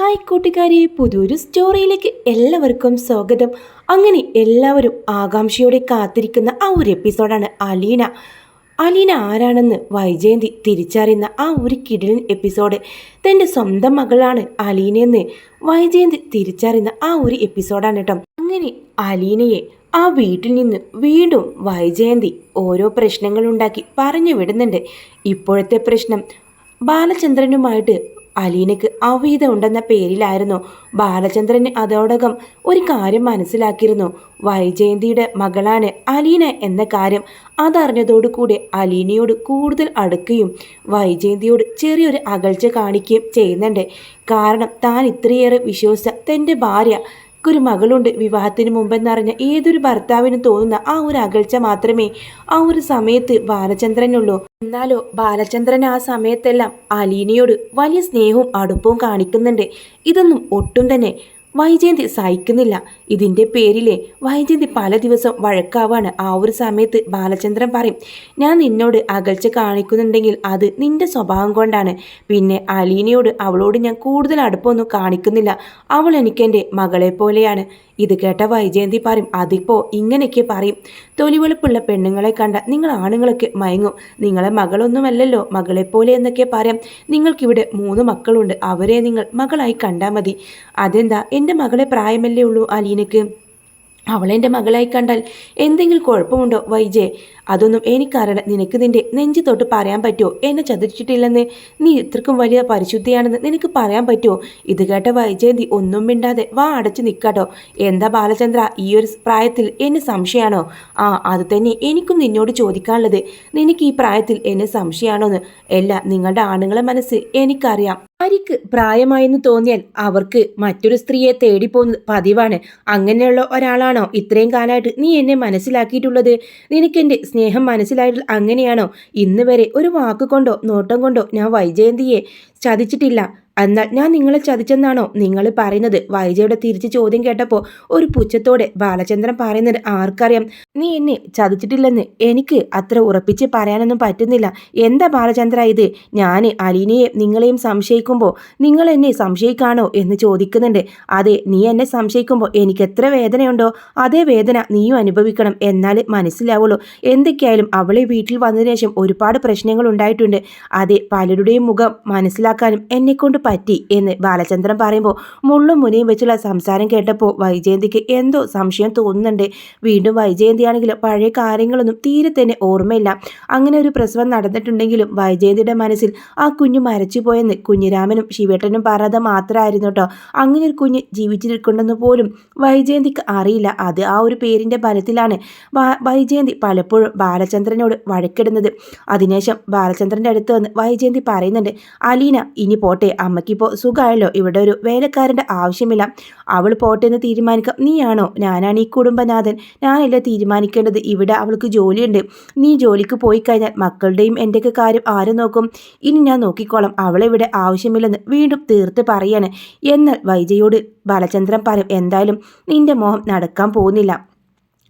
Hi കൂട്ടുകാരി പുതിയൊരു സ്റ്റോറിയിലേക്ക് എല്ലാവർക്കും സ്വാഗതം. അങ്ങനെ എല്ലാവരും ആകാംക്ഷയോടെ കാത്തിരിക്കുന്ന ആ ഒരു എപ്പിസോഡാണ് അലീന. അലീന ആരാണെന്ന് വൈജയന്തി തിരിച്ചറിയുന്ന ആ ഒരു കിടിലൻ എപ്പിസോഡ്. തന്റെ സ്വന്തം മകളാണ് അലീനയെന്ന് വൈജയന്തി തിരിച്ചറിയുന്ന ആ ഒരു എപ്പിസോഡാണ് കേട്ടോ. അങ്ങനെ അലീനയെ ആ വീട്ടിൽ നിന്ന് വീണ്ടും വൈജയന്തി ഓരോ പ്രശ്നങ്ങളുണ്ടാക്കി പറഞ്ഞു വിടുന്നുണ്ട്. ഇപ്പോഴത്തെ പ്രശ്നം ബാലചന്ദ്രനുമായിട്ട് അലീനയ്ക്ക് അവീത ഉണ്ടെന്ന പേരിലായിരുന്നു ബാലചന്ദ്രൻ അതോടകം ഒരു കാര്യം മനസ്സിലാക്കിയിരുന്നു. വൈജയന്തിയുടെ മകളാണ് അലീന എന്ന കാര്യം അതറിഞ്ഞതോടുകൂടി അലീനയോട് കൂടുതൽ അടുക്കുകയും വൈജയന്തിയോട് ചെറിയൊരു അകൽച്ച കാണിക്കുകയും ചെയ്യുന്നുണ്ട്. കാരണം താൻ ഇത്രയേറെ വിശ്വസിച്ച തന്റെ ഭാര്യ ഒരു മകളുണ്ട്. വിവാഹത്തിന് മുമ്പെന്നറിഞ്ഞ ഏതൊരു ഭർത്താവിനും തോന്നുന്ന ആ ഒരു അകൽച്ച മാത്രമേ ആ ഒരു സമയത്ത് ബാലചന്ദ്രനുള്ളൂ. എന്നാലോ ബാലചന്ദ്രൻ ആ സമയത്തെല്ലാം അലീനയോട് വലിയ സ്നേഹവും അടുപ്പവും കാണിക്കുന്നുണ്ട്. ഇതൊന്നും ഒട്ടും തന്നെ വൈജയന്തി സഹിക്കുന്നില്ല. ഇതിന്റെ പേരിലെ വൈജയന്തി പല ദിവസം വഴക്കാവാണ്. ആ ഒരു സമയത്ത് ബാലചന്ദ്രൻ പറയും ഞാൻ നിന്നോട് അകൽച്ച കാണിക്കുന്നുണ്ടെങ്കിൽ അത് നിന്റെ സ്വഭാവം കൊണ്ടാണ്. പിന്നെ അലീനയോട് അവളോട് ഞാൻ കൂടുതൽ അടുപ്പമൊന്നും കാണിക്കുന്നില്ല. അവൾ എനിക്കെന്റെ മകളെ പോലെയാണ് ഇത് കേട്ട വൈജയന്തി പറയും അതിപ്പോ ഇങ്ങനെയൊക്കെ പറയും. തൊലിവെളുപ്പുള്ള പെണ്ണുങ്ങളെ കണ്ട നിങ്ങൾ ആണുങ്ങളൊക്കെ മയങ്ങും. നിങ്ങളെ മകളൊന്നുമല്ലല്ലോ മകളെപ്പോലെ എന്നൊക്കെ പറയാം. നിങ്ങൾക്കിവിടെ മൂന്ന് മക്കളുണ്ട് അവരെ നിങ്ങൾ മകളായി കണ്ടാൽ മതി. അതെന്താ എന്റെ മകളെ പ്രായമല്ലേ ഉള്ളൂ അലീനക്ക് അവളെന്റെ മകളായി കണ്ടാൽ എന്തെങ്കിലും കുഴപ്പമുണ്ടോ വൈജെ അതൊന്നും എനിക്കറിയണം നിനക്ക് നിന്റെ നെഞ്ചു തൊട്ട് പറയാൻ പറ്റുമോ എന്നെ ചതിച്ചിട്ടില്ലെന്ന്? നീ ഇത്രക്കും വലിയ പരിശുദ്ധിയാണെന്ന് നിനക്ക് പറയാൻ പറ്റുമോ ഇത് കേട്ട വൈജയന്തി ഒന്നും മിണ്ടാതെ വാ അടച്ചു നിൽക്കാട്ടോ എന്താ ബാലചന്ദ്ര ഈ ഒരു പ്രായത്തിൽ എന്നെ സംശയമാണോ ആ അത് തന്നെ എനിക്കും നിന്നോട് ചോദിക്കാനുള്ളത്. നിനക്ക് ഈ പ്രായത്തിൽ എന്നെ സംശയമാണോന്ന് അല്ല നിങ്ങളുടെ ആണുങ്ങളെ മനസ്സ് എനിക്കറിയാം. ആര്ക്ക് പ്രായമായെന്ന് തോന്നിയാൽ അവർക്ക് മറ്റൊരു സ്ത്രീയെ തേടിപ്പോകുന്നത് പതിവാണ്. അങ്ങനെയുള്ള ഒരാളാണോ ഇത്രയും കാലമായിട്ട് നീ എന്നെ മനസ്സിലാക്കിയിട്ടുള്ളത്? നിനക്കെന്റെ സ്നേഹം മനസ്സിലായിട്ട് അങ്ങനെയാണോ? ഇന്ന് വരെ ഒരു വാക്കുകൊണ്ടോ നോട്ടം കൊണ്ടോ ഞാൻ വൈജയന്തിയെ ചതിച്ചിട്ടില്ല. എന്നാൽ ഞാൻ നിങ്ങളെ ചതിച്ചെന്നാണോ നിങ്ങൾ പറയുന്നത്? വൈജയുടെ തിരിച്ച് ചോദ്യം കേട്ടപ്പോൾ ഒരു പുച്ഛത്തോടെ ബാലചന്ദ്രൻ പറയുന്നത് ആർക്കറിയാം? നീ എന്നെ ചതിച്ചിട്ടില്ലെന്ന് എനിക്ക് അത്ര ഉറപ്പിച്ച് പറയാനൊന്നും പറ്റുന്നില്ല. എന്താ ബാലചന്ദ്ര ഇത്? ഞാൻ അലീനയെ നിങ്ങളെയും സംശയിക്കുമ്പോൾ നിങ്ങൾ എന്നെ സംശയിക്കാണോ എന്ന് ചോദിക്കുന്നുണ്ട്. അതെ നീ എന്നെ സംശയിക്കുമ്പോൾ എനിക്ക് എത്ര വേദനയുണ്ടോ അതേ വേദന നീയും അനുഭവിക്കണം എന്നാൽ മനസ്സിലാവുള്ളൂ. എന്തൊക്കെയായാലും അവളെ വീട്ടിൽ വന്നതിന് ശേഷം ഒരുപാട് പ്രശ്നങ്ങൾ ഉണ്ടായിട്ടുണ്ട്. അതെ പലരുടെയും മുഖം മനസ്സിലാക്കാനും എന്നെക്കൊണ്ട് പറ്റി എന്ന് ബാലചന്ദ്രൻ പറയുമ്പോൾ മുള്ളും മുനിയും വെച്ചുള്ള സംസാരം കേട്ടപ്പോൾ വൈജയന്തിക്ക് എന്തോ സംശയം തോന്നുന്നുണ്ട്. വീണ്ടും വൈജയന്തിയാണെങ്കിലും പഴയ കാര്യങ്ങളൊന്നും തീരെ തന്നെ ഓർമ്മയില്ല. അങ്ങനെ ഒരു പ്രസവം നടന്നിട്ടുണ്ടെങ്കിലും വൈജയന്തിയുടെ മനസ്സിൽ ആ കുഞ്ഞു മരച്ചുപോയെന്ന് കുഞ്ഞിരാമനും ശിവേട്ടനും പറയാതെ മാത്രമായിരുന്നു കേട്ടോ. അങ്ങനെ ഒരു കുഞ്ഞ് ജീവിച്ചിരിക്കുന്നു പോലും വൈജയന്തിക്ക് അറിയില്ല. അത് ആ ഒരു പേരിന്റെ ബലത്തിലാണ് വൈജയന്തി പലപ്പോഴും ബാലചന്ദ്രനോട് വഴക്കിടുന്നത്. അതിനുശേഷം ബാലചന്ദ്രന്റെ അടുത്ത് വന്ന് വൈജയന്തി പറയുന്നുണ്ട് അലീന ഇനി പോട്ടെ അമ്മയ്ക്കിപ്പോൾ സുഖമായല്ലോ ഇവിടെ ഒരു വേലക്കാരന്റെ ആവശ്യമില്ല. അവൾ പോട്ടെ എന്ന് തീരുമാനിക്കാം. നീയാണോ? ഞാനാണ് ഈ കുടുംബനാഥൻ. ഞാനല്ല തീരുമാനിക്കേണ്ടത്? ഇവിടെ അവൾക്ക് ജോലിയുണ്ട്. നീ ജോലിക്ക് പോയി കഴിഞ്ഞാൽ മക്കളുടെയും എന്റെയൊക്കെ കാര്യം ആരും നോക്കും? ഇനി ഞാൻ നോക്കിക്കോളാം. അവളിവിടെ ആവശ്യമില്ലെന്ന് വീണ്ടും തീർത്ത് പറയാണ്. എന്നാൽ വൈജയോട് ബാലചന്ദ്രൻ പറയും എന്തായാലും നിന്റെ മോഹം നടക്കാൻ പോകുന്നില്ല.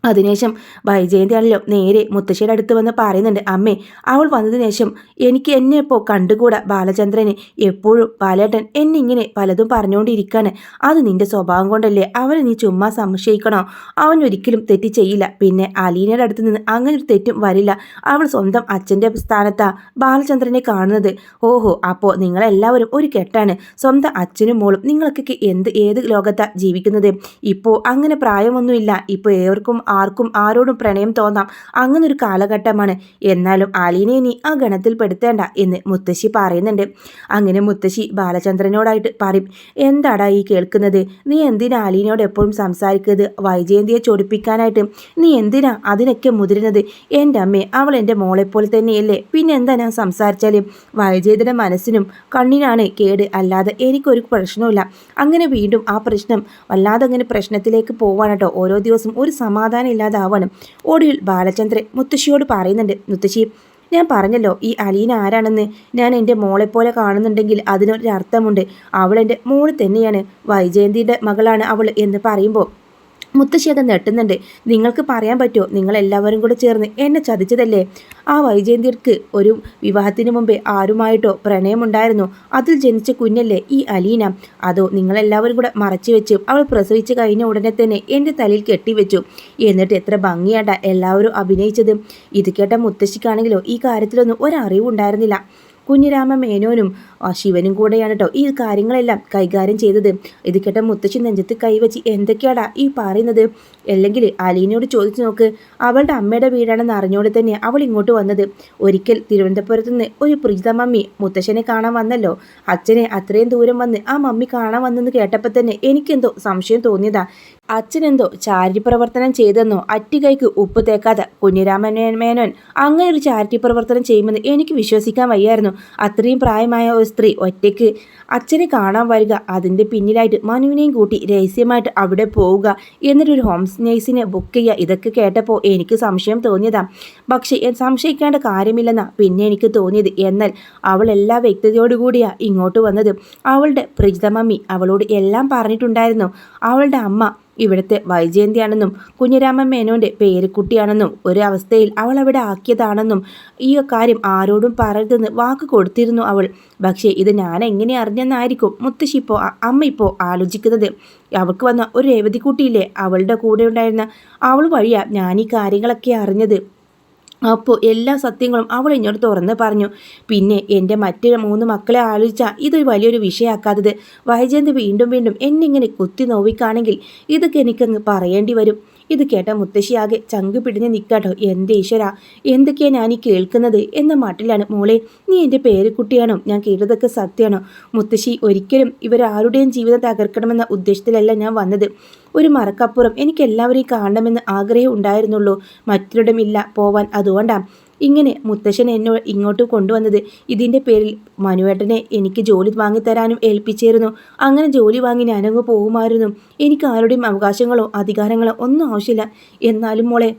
അതിനുശേഷം വൈജയന്തി ആണല്ലോ നേരെ മുത്തശ്ശിയുടെ അടുത്ത് വന്ന് പറയുന്നുണ്ട് അമ്മേ അവൾ വന്നതിന് ശേഷം എനിക്ക് എന്നെ ഇപ്പോൾ കണ്ടുകൂടാ ബാലചന്ദ്രനെ. എപ്പോഴും ബാലേട്ടൻ എന്നെ ഇങ്ങനെ പലതും പറഞ്ഞുകൊണ്ടിരിക്കാണ്. അത് നിന്റെ സ്വഭാവം കൊണ്ടല്ലേ അവനെ നീ ചുമ്മാ സംശയിക്കണോ? അവൻ ഒരിക്കലും തെറ്റ് ചെയ്യില്ല. പിന്നെ അലീനയുടെ അടുത്ത് നിന്ന് അങ്ങനെ ഒരു തെറ്റും വരില്ല. അവൾ സ്വന്തം അച്ഛന്റെ സ്ഥാനത്താ ബാലചന്ദ്രനെ കാണുന്നത്. ഓഹോ അപ്പോൾ നിങ്ങളെല്ലാവരും ഒരു കെട്ടാണ്. സ്വന്തം അച്ഛനും മോളും നിങ്ങൾക്കൊക്കെ എന്ത് ഏത് ലോകത്താണ് ജീവിക്കുന്നത്? ഇപ്പോൾ അങ്ങനെ പ്രായമൊന്നുമില്ല. ഇപ്പോൾ ഏവർക്കും ആർക്കും ആരോടും പ്രണയം തോന്നാം. അങ്ങനൊരു കാലഘട്ടമാണ്. എന്നാലും അലീനെ നീ ആ ഗണത്തിൽ പെടുത്തേണ്ട എന്ന് മുത്തശ്ശി പറയുന്നുണ്ട്. അങ്ങനെ മുത്തശ്ശി ബാലചന്ദ്രനോടായിട്ട് പറയും എന്താടാ ഈ കേൾക്കുന്നത്? നീ എന്തിനാ അലീനയോട് എപ്പോഴും സംസാരിക്കുന്നത്? വൈജയന്തിയെ ചൊടിപ്പിക്കാനായിട്ട്. നീ എന്തിനാ അതിനൊക്കെ മുതിരുന്നത്? എന്റെ അമ്മേ അവൾ എന്റെ മോളെപ്പോലെ തന്നെയല്ലേ? പിന്നെ എന്താ ഞാൻ സംസാരിച്ചാലും? വൈജയന്തിയുടെ മനസ്സിനും കണ്ണിനാണ് കേട്. അല്ലാതെ എനിക്കൊരു പ്രശ്നമില്ല അങ്ങനെ വീണ്ടും ആ പ്രശ്നം വല്ലാതെ അങ്ങനെ പ്രശ്നത്തിലേക്ക് പോവാണ് കേട്ടോ. ഓരോ ദിവസം ഒരു സമാധാനം ഇല്ലാതാവാണ് ഒടുവിൽ ബാലചന്ദ്രൻ മുത്തശ്ശിയോട് പറയുന്നുണ്ട് മുത്തശ്ശി ഞാൻ പറഞ്ഞല്ലോ ഈ അലീന ആരാണെന്ന്. ഞാൻ എന്റെ മോളെപ്പോലെ കാണുന്നുണ്ടെങ്കിൽ അതിനൊരു അർത്ഥമുണ്ട് അവൾ എന്റെ മോൾ തന്നെയാണ്. വൈജയന്തിയുടെ മകളാണ് അവൾ എന്ന് പറയുമ്പോൾ മുത്തശ്ശി അത് നെട്ടുന്നുണ്ട് നിങ്ങൾക്ക് പറയാൻ പറ്റുമോ? നിങ്ങളെല്ലാവരും കൂടെ ചേർന്ന് എന്നെ ചതിച്ചതല്ലേ? ആ വൈജയന്തിർക്ക് ഒരു വിവാഹത്തിന് മുമ്പേ ആരുമായിട്ടോ പ്രണയമുണ്ടായിരുന്നു. അതിൽ ജനിച്ച കുഞ്ഞല്ലേ ഈ അലീന? അതോ നിങ്ങളെല്ലാവരും കൂടെ മറച്ചു വെച്ചു അവൾ പ്രസവിച്ച് കഴിഞ്ഞ ഉടനെ തന്നെ എന്റെ തലയിൽ കെട്ടിവെച്ചു. എന്നിട്ട് എത്ര ഭംഗിയാണ്ട എല്ലാവരും അഭിനയിച്ചത്. ഇത് കേട്ട മുത്തശ്ശിക്കാണെങ്കിലോ ഈ കാര്യത്തിലൊന്നും ഒരറിവുണ്ടായിരുന്നില്ല. കുഞ്ഞിരാമ മേനോനും ശിവനും കൂടെയാണ് കേട്ടോ ഈ കാര്യങ്ങളെല്ലാം കൈകാര്യം ചെയ്തത്. ഇത് കേട്ട മുത്തശ്ശി നെഞ്ചത്ത് കൈവച്ച് എന്തൊക്കെയാടാ ഈ പറയുന്നത്? അല്ലെങ്കിൽ അലീനയോട് ചോദിച്ചു നോക്ക് അവളുടെ അമ്മയുടെ വീടാണെന്ന് അറിഞ്ഞോടെ തന്നെ അവൾ ഇങ്ങോട്ട് വന്നത്. ഒരിക്കൽ തിരുവനന്തപുരത്ത് നിന്ന് ഒരു പ്രീത മമ്മി മുത്തശ്ശനെ കാണാൻ വന്നല്ലോ. അച്ഛനെ അത്രയും ദൂരം വന്ന് ആ മമ്മി കാണാൻ വന്നെന്ന് കേട്ടപ്പോൾ തന്നെ എനിക്കെന്തോ സംശയം തോന്നിയതാ. അച്ഛനെന്തോ ചാരിറ്റി പ്രവർത്തനം ചെയ്തെന്നോ അറ്റികൈക്ക് ഉപ്പ് തേക്കാതെ കുഞ്ഞിരാമൻ മേനോൻ അങ്ങനെ ഒരു ചാരിറ്റി പ്രവർത്തനം ചെയ്യുമെന്ന് എനിക്ക് വിശ്വസിക്കാൻ വയ്യായിരുന്നു. അത്രയും പ്രായമായ ഒരു സ്ത്രീ ഒറ്റയ്ക്ക് അച്ഛനെ കാണാൻ വരിക. അതിന്റെ പിന്നിലായിട്ട് മനുവിനെയും കൂട്ടി രഹസ്യമായിട്ട് അവിടെ പോവുക. എന്നിട്ടൊരു ഹോം നേഴ്സിനെ ബുക്ക് ചെയ്യുക. ഇതൊക്കെ കേട്ടപ്പോൾ എനിക്ക് സംശയം തോന്നിയതാ. പക്ഷേ സംശയിക്കേണ്ട കാര്യമില്ലെന്നാ പിന്നെ എനിക്ക് തോന്നിയത്. എന്നാൽ അവൾ എല്ലാ വ്യക്തതയോടുകൂടിയാണ് ഇങ്ങോട്ട് വന്നത്. അവളുടെ പ്രജിത മമ്മി അവളോട് എല്ലാം പറഞ്ഞിട്ടുണ്ടായിരുന്നു. അവളുടെ അമ്മ ഇവിടുത്തെ വൈജയന്തിയാണെന്നും കുഞ്ഞിരാമൻ പേരുക്കുട്ടിയാണെന്നും ഒരു അവസ്ഥയിൽ അവൾ അവിടെ ആക്കിയതാണെന്നും ഈ കാര്യം ആരോടും പറയരുതെന്ന് വാക്ക് കൊടുത്തിരുന്നു അവൾ. പക്ഷേ ഇത് ഞാൻ എങ്ങനെ അറിഞ്ഞെന്നായിരിക്കും മുത്തശ്ശി ഇപ്പോൾ അമ്മ ഇപ്പോൾ ആലോചിക്കുന്നത്. അവൾക്ക് വന്ന ഒരു രേവതിക്കുട്ടിയില്ലേ അവളുടെ കൂടെ ഉണ്ടായിരുന്ന അവൾ വഴിയാ ഞാൻ ഈ കാര്യങ്ങളൊക്കെ അറിഞ്ഞത്. അപ്പോൾ എല്ലാ സത്യങ്ങളും അവൾ എന്നോട് തുറന്ന് പറഞ്ഞു. പിന്നെ എന്റെ മറ്റ് മൂന്ന് മക്കളെ ആലോചിച്ചാൽ ഇതൊരു വലിയൊരു വിഷയമാക്കാത്തത് വൈജയന്ത് വീണ്ടും വീണ്ടും എന്നിങ്ങനെ കുത്തി നോവിക്കാണെങ്കിൽ ഇതൊക്കെ എനിക്കങ്ങ് പറയേണ്ടി വരും. ഇത് കേട്ട മുത്തശ്ശിയാകെ ചങ്ക് പിടിഞ്ഞ് നിൽക്കാട്ടോ എന്റെ ഈശ്വര എന്തൊക്കെയാണ് ഞാൻ ഈ കേൾക്കുന്നത്? എന്ന മട്ടിലാണ്. മോളെ നീ എന്റെ പേരക്കുട്ടിയാണോ ഞാൻ കേട്ടതൊക്കെ സത്യമാണോ? മുത്തശ്ശി ഒരിക്കലും ഇവരാരുടെയും ജീവിതം തകർക്കണമെന്ന ഉദ്ദേശത്തിലല്ല ഞാൻ വന്നത്. ഒരു മറക്കപ്പുറം. എനിക്ക് എല്ലാവരെയും കാണണമെന്ന് ആഗ്രഹം ഉണ്ടായിരുന്നുള്ളൂ. മറ്റൊരിടമില്ല പോവാൻ. അതുകൊണ്ടാണ് ഇങ്ങനെ മുത്തശ്ശൻ എന്നെ ഇങ്ങോട്ട് കൊണ്ടുവന്നത്. ഇതിന്റെ പേരിൽ മനുവേട്ടനെ എനിക്ക് ജോലി വാങ്ങിത്തരാനും ഏൽപ്പിച്ചിരുന്നു. അങ്ങനെ ജോലി വാങ്ങി ഞാനങ്ങ് പോകുമായിരുന്നു. എനിക്ക് ആരുടെയും അവകാശങ്ങളോ അധികാരങ്ങളോ ഒന്നും ആവശ്യമില്ല. എന്നാലും മോളെ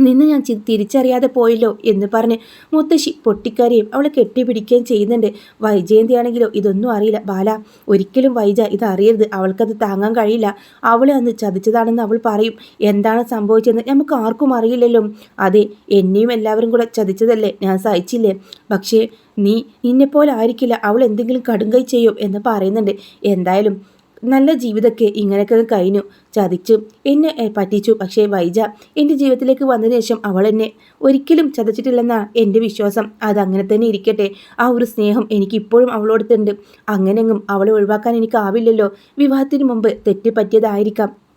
നിന്ന് ഞാൻ തിരിച്ചറിയാതെ പോയല്ലോ എന്ന് പറഞ്ഞ് മുത്തശ്ശി പൊട്ടിക്കാരെയും അവളെ കെട്ടിപ്പിടിക്കുകയും ചെയ്യുന്നുണ്ട്. വൈജയന്തിയാണെങ്കിലോ ഇതൊന്നും അറിയില്ല. ബാല ഒരിക്കലും വൈജ ഇത് അറിയരുത്. അവൾക്കത് താങ്ങാൻ കഴിയില്ല. അവളെ അന്ന് ചതിച്ചതാണെന്ന് അവൾ പറയും. എന്താണ് സംഭവിച്ചതെന്ന് നമുക്ക് ആർക്കും അറിയില്ലല്ലോ. അതെ എന്നെയും എല്ലാവരും കൂടെ ചതിച്ചതല്ലേ? ഞാൻ സഹിച്ചില്ലേ? പക്ഷേ നീ നിന്നെപ്പോലെ ആയിരിക്കില്ല അവൾ എന്തെങ്കിലും കടുങ്കൈ ചെയ്യും എന്ന് പറയുന്നുണ്ട്. എന്തായാലും നല്ല ജീവിതമൊക്കെ ഇങ്ങനെയൊക്കെ കഴിഞ്ഞു. ചതിച്ചു. എന്നെ പറ്റിച്ചു. പക്ഷേ വൈജ എന്റെ ജീവിതത്തിലേക്ക് വന്നതിന് ശേഷം അവൾ എന്നെ ഒരിക്കലും ചതച്ചിട്ടില്ലെന്നാണ് എന്റെ വിശ്വാസം. അതങ്ങനെ തന്നെ ഇരിക്കട്ടെ. ആ ഒരു സ്നേഹം എനിക്ക് ഇപ്പോഴും അവളോടത്തുണ്ട്. അങ്ങനെങ്ങും അവളെ ഒഴിവാക്കാൻ എനിക്കാവില്ലല്ലോ. വിവാഹത്തിന് മുമ്പ് തെറ്റുപറ്റിയതായിരിക്കാം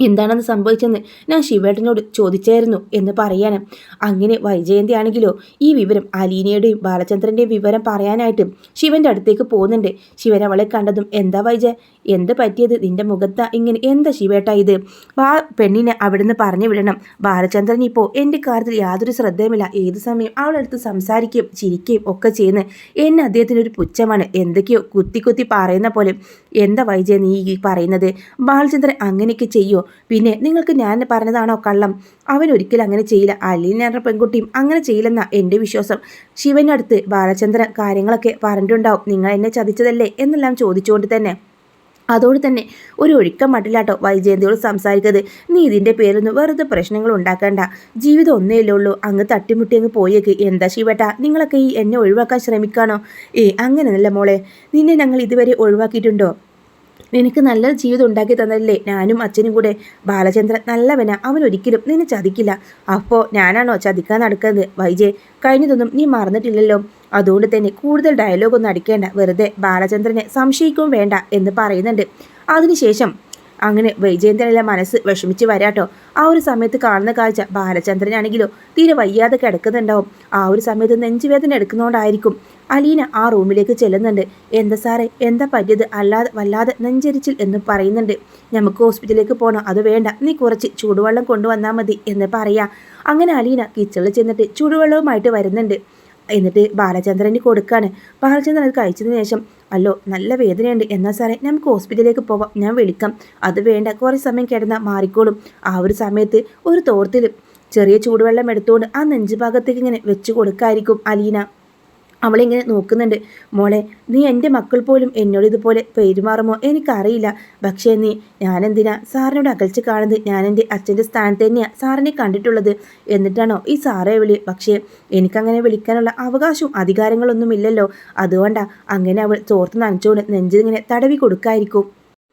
എന്താണെന്ന് സംഭവിച്ചെന്ന് ഞാൻ ശിവേട്ടനോട് ചോദിച്ചായിരുന്നു എന്ന് പറയാനും. അങ്ങനെ വൈജയന്തി ആണെങ്കിലോ ഈ വിവരം അലീനയുടെയും ബാലചന്ദ്രന്റെയും വിവരം പറയാനായിട്ട് ശിവന്റെ അടുത്തേക്ക് പോകുന്നുണ്ട്. ശിവൻ അവളെ കണ്ടതും എന്താ വൈജ? എന്ത് പറ്റിയത്? നിന്റെ മുഖത്ത ഇങ്ങനെ? എന്താ ശിവേട്ട ഇത്? ആ പെണ്ണിനെ അവിടുന്ന് പറഞ്ഞു വിടണം. ബാലചന്ദ്രൻ ഇപ്പോൾ എന്റെ കാര്യത്തിൽ യാതൊരു ശ്രദ്ധയുമില്ല. ഏത് സമയം അവളടുത്ത് സംസാരിക്കുകയും ചിരിക്കുകയും ഒക്കെ ചെയ്യുന്നത് എന്നെ അദ്ദേഹത്തിനൊരു പുച്ഛമാണ്. എന്തൊക്കെയോ കുത്തി കുത്തി പറയുന്ന പോലെ എന്താ വൈജയ നീ ഈ പറയുന്നത്? ബാലചന്ദ്രൻ അങ്ങനെയൊക്കെ ചെയ്യോ? പിന്നെ നിങ്ങൾക്ക് ഞാൻ പറഞ്ഞതാണോ കള്ളം? അവൻ ഒരിക്കലും അങ്ങനെ ചെയ്യില്ല. അല്ലെങ്കിൽ ഞാൻ പെൺകുട്ടിയും അങ്ങനെ ചെയ്യില്ലെന്നാ എന്റെ വിശ്വാസം. ശിവനടുത്ത് ബാലചന്ദ്രൻ കാര്യങ്ങളൊക്കെ പറഞ്ഞിട്ടുണ്ടാവും. നിങ്ങൾ എന്നെ ചതിച്ചതല്ലേ എന്നെല്ലാം ചോദിച്ചുകൊണ്ട് തന്നെ. അതോട് തന്നെ ഒരു ഒഴുക്കം മട്ടിലാട്ടോ വൈജയന്തിയോട് സംസാരിക്കുന്നത് നീ ഇതിന്റെ പേരൊന്നും വെറുതെ പ്രശ്നങ്ങൾ ഉണ്ടാക്കണ്ട. ജീവിതം ഒന്നേ ഉള്ളൂ. അങ്ങ് തട്ടിമുട്ടി അങ്ങ് പോയേക്ക്. എന്താ ശിവട്ട നിങ്ങളൊക്കെ ഈ എന്നെ ഒഴിവാക്കാൻ ശ്രമിക്കാണോ ഏ അങ്ങനെയല്ല മോളെ. നിന്നെ ഞങ്ങൾ ഇതുവരെ ഒഴിവാക്കിയിട്ടുണ്ടോ? നിനക്ക് നല്ല ജീവിതം ഉണ്ടാക്കി തന്നല്ലേ ഞാനും അച്ഛനും കൂടെ ബാലചന്ദ്രൻ നല്ലവനാ. അവൻ ഒരിക്കലും നിന്നെ ചതിക്കില്ല. അപ്പോൾ ഞാനാണോ ചതിക്കാൻ നടക്കുന്നത്? വൈജയ് കഴിഞ്ഞതൊന്നും നീ മറന്നിട്ടില്ലല്ലോ? അതുകൊണ്ട് തന്നെ കൂടുതൽ ഡയലോഗൊന്നും അടിക്കേണ്ട. വെറുതെ ബാലചന്ദ്രനെ സംശയിക്കും വേണ്ട എന്ന് പറയുന്നുണ്ട്. അതിനുശേഷം അങ്ങനെ വൈജയന്ദ്രനിലെ മനസ്സ് വിഷമിച്ച് വരാട്ടോ ആ ഒരു സമയത്ത് കാണുന്ന കാഴ്ച ബാലചന്ദ്രനാണെങ്കിലോ തീരെ വയ്യാതെ കിടക്കുന്നുണ്ടാവും. ആ ഒരു സമയത്ത് നെഞ്ചുവേദന എടുക്കുന്നതുകൊണ്ടായിരിക്കും അലീന ആ റൂമിലേക്ക് ചെല്ലുന്നുണ്ട്. എന്താ സാറേ? എന്താ പറ്റിയത്? അല്ലാതെ വല്ലാതെ നെഞ്ചരിച്ചിൽ എന്ന് പറയുന്നുണ്ട്. നമുക്ക് ഹോസ്പിറ്റലിലേക്ക് പോകണം അത് വേണ്ട. നീ കുറച്ച് ചൂടുവെള്ളം കൊണ്ടുവന്നാൽ മതി എന്ന് പറയാം. അങ്ങനെ അലീന കിച്ചണിൽ ചെന്നിട്ട് ചൂടുവെള്ളവുമായിട്ട് വരുന്നുണ്ട്. എന്നിട്ട് ബാലചന്ദ്രന് കൊടുക്കാണ്. ബാലചന്ദ്രൻ അത് കഴിച്ചതിന് ശേഷം അല്ലോ നല്ല വേദനയുണ്ട്. എന്നാൽ സാറേ നമുക്ക് ഹോസ്പിറ്റലിലേക്ക് പോവാം. ഞാൻ വിളിക്കാം. അത് വേണ്ട. കുറേ സമയം കിടന്നാൽ മാറിക്കോളും. ആ ഒരു സമയത്ത് ഒരു തോർത്തിൽ ചെറിയ ചൂടുവെള്ളം എടുത്തുകൊണ്ട് ആ നെഞ്ചുഭാഗത്തേക്ക് ഇങ്ങനെ വെച്ച് കൊടുക്കായിരിക്കും അലീന. അവളിങ്ങനെ നോക്കുന്നുണ്ട്. മോളെ നീ എന്റെ മക്കൾ പോലും എന്നോട് ഇതുപോലെ പെരുമാറുമോ? എനിക്കറിയില്ല. പക്ഷേ നീ ഞാനെന്തിനാ സാറിനോട് അകൽച്ച് കാണുന്നത്? ഞാൻ എന്റെ അച്ഛന്റെ സ്ഥാനത്ത് തന്നെയാണ് സാറിനെ കണ്ടിട്ടുള്ളത് എന്നിട്ടാണോ ഈ സാറെ വിളി? പക്ഷേ എനിക്കങ്ങനെ വിളിക്കാനുള്ള അവകാശവും അധികാരങ്ങളൊന്നും ഇല്ലല്ലോ. അതുകൊണ്ടാ അങ്ങനെ അവൾ ചോർത്ത് നനച്ചുകൊണ്ട് നെഞ്ചിങ്ങനെ തടവി കൊടുക്കായിരിക്കും.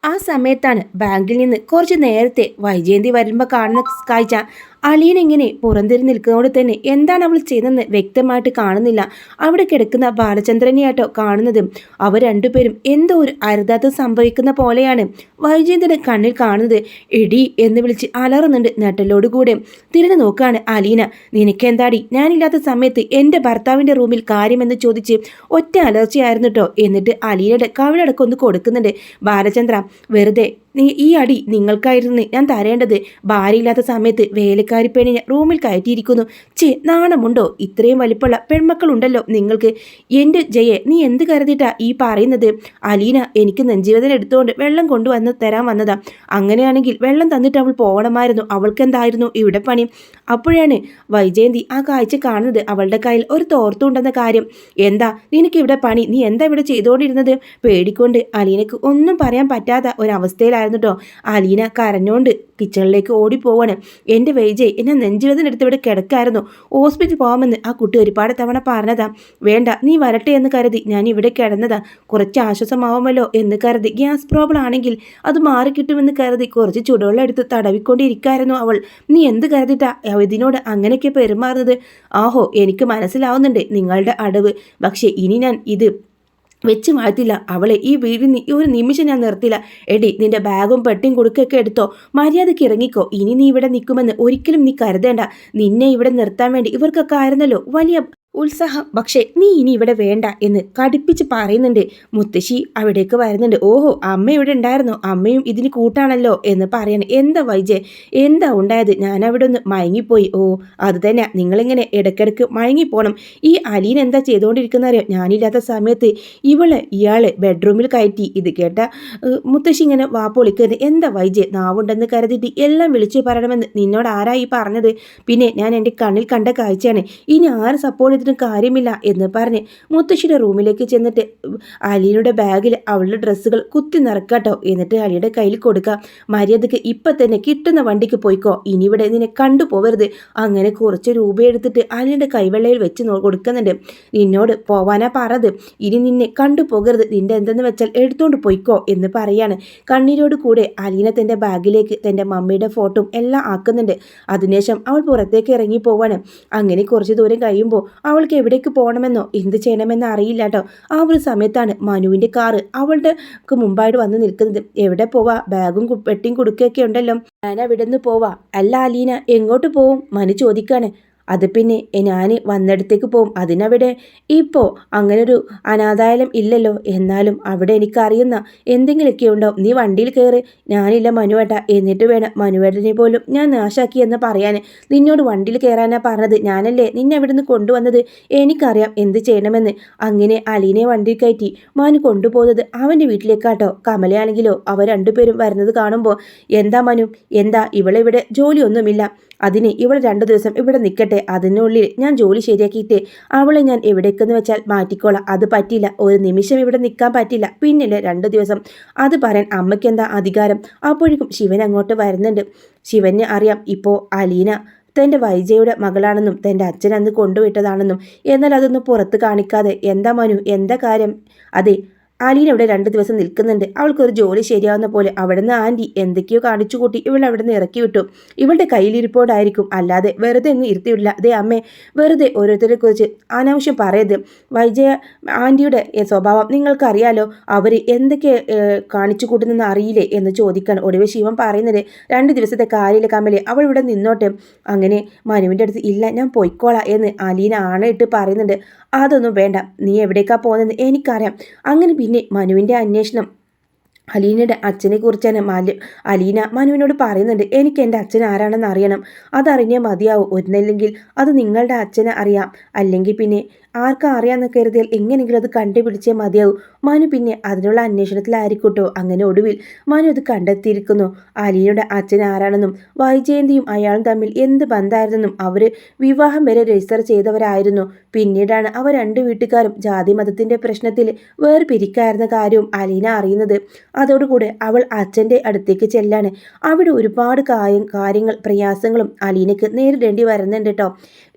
ആ സമയത്താണ് ബാങ്കിൽ നിന്ന് കുറച്ച് നേരത്തെ വൈജയന്തി വരുമ്പോൾ കാണുന്ന കാഴ്ച അളിയൻ ഇങ്ങനെ പുറന്തിരി നിൽക്കുന്നതോട് തന്നെ എന്താണ് അവൾ ചെയ്തതെന്ന് വ്യക്തമായിട്ട് കാണുന്നില്ല. അവിടെ കിടക്കുന്ന ബാലചന്ദ്രനെയാട്ടോ കാണുന്നതും അവർ രണ്ടുപേരും എന്തോ ഒരു അരുതാത്ത സംഭവിക്കുന്ന പോലെയാണ് വൈജയന്തിന്റെ കണ്ണിൽ കാണുന്നത്. എടി എന്ന് വിളിച്ച് അലറുന്നുണ്ട് നട്ടലോടുകൂടെ തിരിഞ്ഞു നോക്കാണ് അലീന. നിനക്കെന്താടി? ഞാനില്ലാത്ത സമയത്ത് എന്റെ ഭർത്താവിന്റെ റൂമിൽ കാര്യമെന്ന് ചോദിച്ച് ഒറ്റ അലർച്ചയായിരുന്നു കേട്ടോ എന്നിട്ട് അലീനയുടെ കവിളടക്കൊന്ന് കൊടുക്കുന്നുണ്ട് ബാലചന്ദ്ര. വെറുതെ ഈ അടി നിങ്ങൾക്കായിരുന്നു ഞാൻ തരേണ്ടത്. ഭാര്യയില്ലാത്ത സമയത്ത് വേലക്കാരി പെണ്ണിനെ റൂമിൽ കയറ്റിയിരിക്കുന്നു. ചേ നാണമുണ്ടോ? ഇത്രയും വലിപ്പമുള്ള പെൺമക്കളുണ്ടല്ലോ നിങ്ങൾക്ക്. എന്റെ ജയെ നീ എന്ത് കരുതിയിട്ടാ ഈ പറയുന്നത്? അലീന എനിക്ക് നെഞ്ചീവേദന എടുത്തുകൊണ്ട് വെള്ളം കൊണ്ടുവന്ന് തരാൻ വന്നതാ. അങ്ങനെയാണെങ്കിൽ വെള്ളം തന്നിട്ട് അവൾ പോകണമായിരുന്നു. അവൾക്ക് എന്തായിരുന്നു ഇവിടെ പണി? അപ്പോഴാണ് വൈജയന്തി ആ കാഴ്ച കാണുന്നത്. അവളുടെ കയ്യിൽ ഒരു തോർത്തുണ്ടെന്ന കാര്യം. എന്താ? നിനക്ക് ഇവിടെ പണി? നീ എന്താ ഇവിടെ ചെയ്തുകൊണ്ടിരുന്നത്? പേടിക്കൊണ്ട് അലീനക്ക് ഒന്നും പറയാൻ പറ്റാത്ത ഒരവസ്ഥയിലായിരുന്നു. കേട്ടോ അലീന കരഞ്ഞോണ്ട് കിച്ചണിലേക്ക് ഓടിപ്പോവാണ്. എന്റെ വൈജയ് എന്നെ നെഞ്ചുവേദന എടുത്ത് ഇവിടെ കിടക്കായിരുന്നു. ഹോസ്പിറ്റലിൽ പോകാമെന്ന് ആ കുട്ടി ഒരുപാട് തവണ പറഞ്ഞതാ. വേണ്ട നീ വരട്ടെ എന്ന് കരുതി ഞാൻ ഇവിടെ കിടന്നതാ. കുറച്ച് ആശ്വാസമാവുമല്ലോ എന്ന് കരുതി. ഗ്യാസ് പ്രോബ്ലം ആണെങ്കിൽ അത് മാറിക്കിട്ടുമെന്ന് കരുതി കുറച്ച് ചുടുവെള്ളം എടുത്ത് തടവിക്കൊണ്ടിരിക്കായിരുന്നു അവൾ. നീ എന്ത് കരുതിട്ടാ? ഇതിനോട് അങ്ങനെയൊക്കെ പെരുമാറുന്നത്? ആഹോ എനിക്ക് മനസ്സിലാവുന്നുണ്ട് നിങ്ങളുടെ അടവ്. പക്ഷേ ഇനി ഞാൻ ഇത് വെച്ച് മാറ്റില്ല. അവളെ ഈ വീടിന് ഒരു നിമിഷം ഞാൻ നിർത്തില്ല. എടി നിന്റെ ബാഗും പെട്ടിയും കൊടുക്കൊക്കെ എടുത്തോ. മര്യാദയ്ക്ക് ഇറങ്ങിക്കോ. ഇനി നീ ഇവിടെ നിൽക്കുമെന്ന് ഒരിക്കലും നീ കരുതേണ്ട. നിന്നെ ഇവിടെ നിർത്താൻ വേണ്ടി ഇവർക്കൊക്കെ ആയിരുന്നല്ലോ. വലിയ ഉത്സാഹം. പക്ഷേ നീ ഇനി ഇവിടെ വേണ്ട എന്ന് കടുപ്പിച്ച് പറയുന്നുണ്ട്. മുത്തശ്ശി അവിടേക്ക് വരുന്നുണ്ട്. ഓഹോ അമ്മ ഇവിടെ ഉണ്ടായിരുന്നോ. അമ്മയും ഇതിന് കൂട്ടാണല്ലോ എന്ന് പറയണം. എന്താ വൈജയ് എന്താ ഉണ്ടായത്? ഞാൻ അവിടെ ഒന്ന് മയങ്ങിപ്പോയി. ഓ അത് തന്നെ. നിങ്ങളിങ്ങനെ ഇടയ്ക്കിടയ്ക്ക് മയങ്ങിപ്പോണം. ഈ അലീൻ എന്താ ചെയ്തുകൊണ്ടിരിക്കുന്ന അറിയാം? ഞാനില്ലാത്ത സമയത്ത് ഇവൾ ഇയാൾ ബെഡ്റൂമിൽ കയറ്റി. ഇത് കേട്ട മുത്തശ്ശി ഇങ്ങനെ വാ പൊളിക്കുന്നത് എന്താ വൈജയ് നാവുണ്ടെന്ന് കരുതിയിട്ട് എല്ലാം വിളിച്ചു പറയണമെന്ന് നിന്നോട് ആരായി പറഞ്ഞത്? പിന്നെ ഞാൻ എന്റെ കണ്ണിൽ കണ്ട കാഴ്ചയാണ്. ഇനി ആര് സപ്പോർട്ട് ചെയ്തിട്ടും കാര്യമില്ല എന്ന് പറഞ്ഞ് മുത്തശ്ശിയുടെ റൂമിലേക്ക് ചെന്നിട്ട് അലിയുടെ ബാഗിൽ അവളുടെ ഡ്രസ്സുകൾ കുത്തി നിറക്കാട്ടോ എന്നിട്ട് അലിയുടെ കയ്യിൽ കൊടുക്കാം. മര്യാദയ്ക്ക് ഇപ്പം തന്നെ കിട്ടുന്ന വണ്ടിക്ക് പോയിക്കോ. ഇനി ഇവിടെ നിന്നെ കണ്ടുപോകരുത് അങ്ങനെ കുറച്ച് രൂപ എടുത്തിട്ട് അലിയുടെ കൈവെള്ളയിൽ വെച്ച് കൊടുക്കുന്നുണ്ട്. നിന്നോട് പോവാനാ പറത്. ഇനി നിന്നെ കണ്ടുപോകരുത് നിന്റെ എന്തെന്ന് വെച്ചാൽ എടുത്തോണ്ട് പോയിക്കോ എന്ന് പറയാണ്. കണ്ണീരോട് കൂടെ അലീന തന്റെ ബാഗിലേക്ക് തന്റെ മമ്മിയുടെ ഫോട്ടോ എല്ലാം ആക്കുന്നുണ്ട്. അതിനുശേഷം അവൾ പുറത്തേക്ക് ഇറങ്ങി പോവാണ്. അങ്ങനെ കുറച്ച് ദൂരം കഴിയുമ്പോൾ അവൾക്ക് എവിടേക്ക് പോകണമെന്നോ എന്ത് ചെയ്യണമെന്നോ അറിയില്ല കേട്ടോ ആ ഒരു സമയത്താണ് മനുവിന്റെ കാറ് അവളുടെ മുമ്പായിട്ട് വന്ന് നിൽക്കുന്നത്. എവിടെ പോവാ? ബാഗും പെട്ടിയും കൊടുക്കുകയൊക്കെ ഉണ്ടല്ലോ. ഞാൻ അവിടെ നിന്ന് പോവാ. അല്ല അലീന എങ്ങോട്ട് പോവും? മനു ചോദിക്കാണ്. അത് പിന്നെ ഞാൻ വന്നിടത്തേക്ക് പോവും. അതിനവിടെ ഇപ്പോൾ അങ്ങനൊരു അനാഥാലയം ഇല്ലല്ലോ. എന്നാലും അവിടെ എനിക്കറിയുന്ന എന്തെങ്കിലുമൊക്കെ ഉണ്ടോ? നീ വണ്ടിയിൽ കയറി. ഞാനില്ല മനുവേട്ട. എന്നിട്ട് വേണം മനുവേട്ടനെ പോലും ഞാൻ നാശാക്കി എന്ന് പറയാൻ നിന്നോട് വണ്ടിയിൽ കയറാനാ പറഞ്ഞത്. ഞാനല്ലേ നിന്നെ അവിടെ നിന്ന് കൊണ്ടുവന്നത്? എനിക്കറിയാം എന്ത് ചെയ്യണമെന്ന്. അങ്ങനെ അലീനെ വണ്ടിയിൽ കയറ്റി മനു കൊണ്ടുപോകുന്നത് അവന്റെ വീട്ടിലേക്കാട്ടോ. കമലയാണെങ്കിലോ അവർ രണ്ടുപേരും വരുന്നത് കാണുമ്പോൾ എന്താ മനു? എന്താ? ഇവളിവിടെ ജോലിയൊന്നുമില്ല. അതിന് ഇവിടെ രണ്ടു ദിവസം ഇവിടെ നിൽക്കട്ടെ അതിനുള്ളിൽ ഞാൻ ജോലി ശരിയാക്കിയിട്ട് അവളെ ഞാൻ എവിടേക്കെന്ന് വെച്ചാൽ മാറ്റിക്കോളാം. അത് പറ്റില്ല ഒരു നിമിഷം ഇവിടെ നിൽക്കാൻ പറ്റില്ല പിന്നില്ല രണ്ട് ദിവസം അത് പറയാൻ അമ്മയ്ക്ക് എന്താ അധികാരം? അപ്പോഴേക്കും ശിവൻ അങ്ങോട്ട് വരുന്നുണ്ട്. ശിവന് അറിയാം ഇപ്പോൾ അലീന തന്റെ വൈജയുടെ മകളാണെന്നും തന്റെ അച്ഛൻ അന്ന് കൊണ്ടുവിട്ടതാണെന്നും എന്നാൽ അതൊന്നും പുറത്ത് കാണിക്കാതെ എന്താ മനു? എന്താ കാര്യം? അതെ ആലീന അവിടെ രണ്ട് ദിവസം നിൽക്കുന്നുണ്ട്. അവൾക്കൊരു ജോലി ശരിയാവുന്ന പോലെ അവിടുന്ന് ആന്റി എന്തൊക്കെയോ കാണിച്ചു കൂട്ടി ഇവൾ അവിടുന്ന് ഇറക്കി വിട്ടു. ഇവളുടെ കയ്യിലിരിപ്പോടായിരിക്കും. അല്ലാതെ വെറുതെ ഒന്നും ഇരുത്തിയില്ല അതേ അമ്മേ വെറുതെ ഓരോരുത്തരെ കുറിച്ച് അനാവശ്യം പറയരുത്. വൈജയ ആന്റിയുടെ സ്വഭാവം നിങ്ങൾക്കറിയാലോ? അവർ എന്തൊക്കെ കാണിച്ചു കൂട്ടുന്നെന്ന് അറിയില്ലേ എന്ന് ചോദിക്കാൻ ഒടുവിൽ ശിവൻ പറയുന്നത് രണ്ട് ദിവസത്തെ കാര്യമില്ല കമ്മലെ അവൾ ഇവിടെ നിന്നോട്ടെ. അങ്ങനെ മനുവിന്റെ അടുത്ത് ഇല്ല ഞാൻ പൊയ്ക്കോളാം എന്ന് അലീന ആണയിട്ട് പറയുന്നുണ്ട്. അതൊന്നും വേണ്ട. നീ എവിടേക്കാ പോകുന്നത് എനിക്കറിയാം. അങ്ങനെ പിന്നെ മനുവിന്റെ അന്വേഷണം. അലീനയുടെ അച്ഛനെ കുറിച്ചാണ് മലു അലീന മനുവിനോട് പറയുന്നുണ്ട്. എനിക്ക് എന്റെ അച്ഛൻ ആരാണെന്ന് അറിയണം. അതറിഞ്ഞേ മതിയാവും. ഒന്നല്ലെങ്കിൽ അത് നിങ്ങളുടെ അച്ഛനെ അറിയാം. അല്ലെങ്കിൽ പിന്നെ ആർക്കും അറിയാമെന്ന് കരുതിയാൽ എങ്ങനെയെങ്കിലും അത് കണ്ടുപിടിച്ചേ മതിയാവും. മനു പിന്നെ അതിനുള്ള അന്വേഷണത്തിലായിരിക്കട്ടോ. അങ്ങനെ ഒടുവിൽ മനു അത് കണ്ടെത്തിയിരിക്കുന്നു. അലീനയുടെ അച്ഛൻ ആരാണെന്നും വൈജയന്തിയും അയാളും തമ്മിൽ എന്ത് ബന്ധമായിരുന്നെന്നും അവർ വിവാഹം വരെ രജിസ്റ്റർ ചെയ്തവരായിരുന്നു. പിന്നീടാണ് അവർ രണ്ട് വീട്ടുകാരും ജാതി മതത്തിന്റെ പ്രശ്നത്തിൽ വേർപിരിക്കായിരുന്ന കാര്യവും അലീന അറിയുന്നത്. അതോടുകൂടെ അവൾ അച്ഛന്റെ അടുത്തേക്ക് ചെല്ലാണ്. അവിടെ ഒരുപാട് കാര്യം കാര്യങ്ങൾ പ്രയാസങ്ങളും അലീനയ്ക്ക് നേരിടേണ്ടി വരുന്നുണ്ട് കേട്ടോ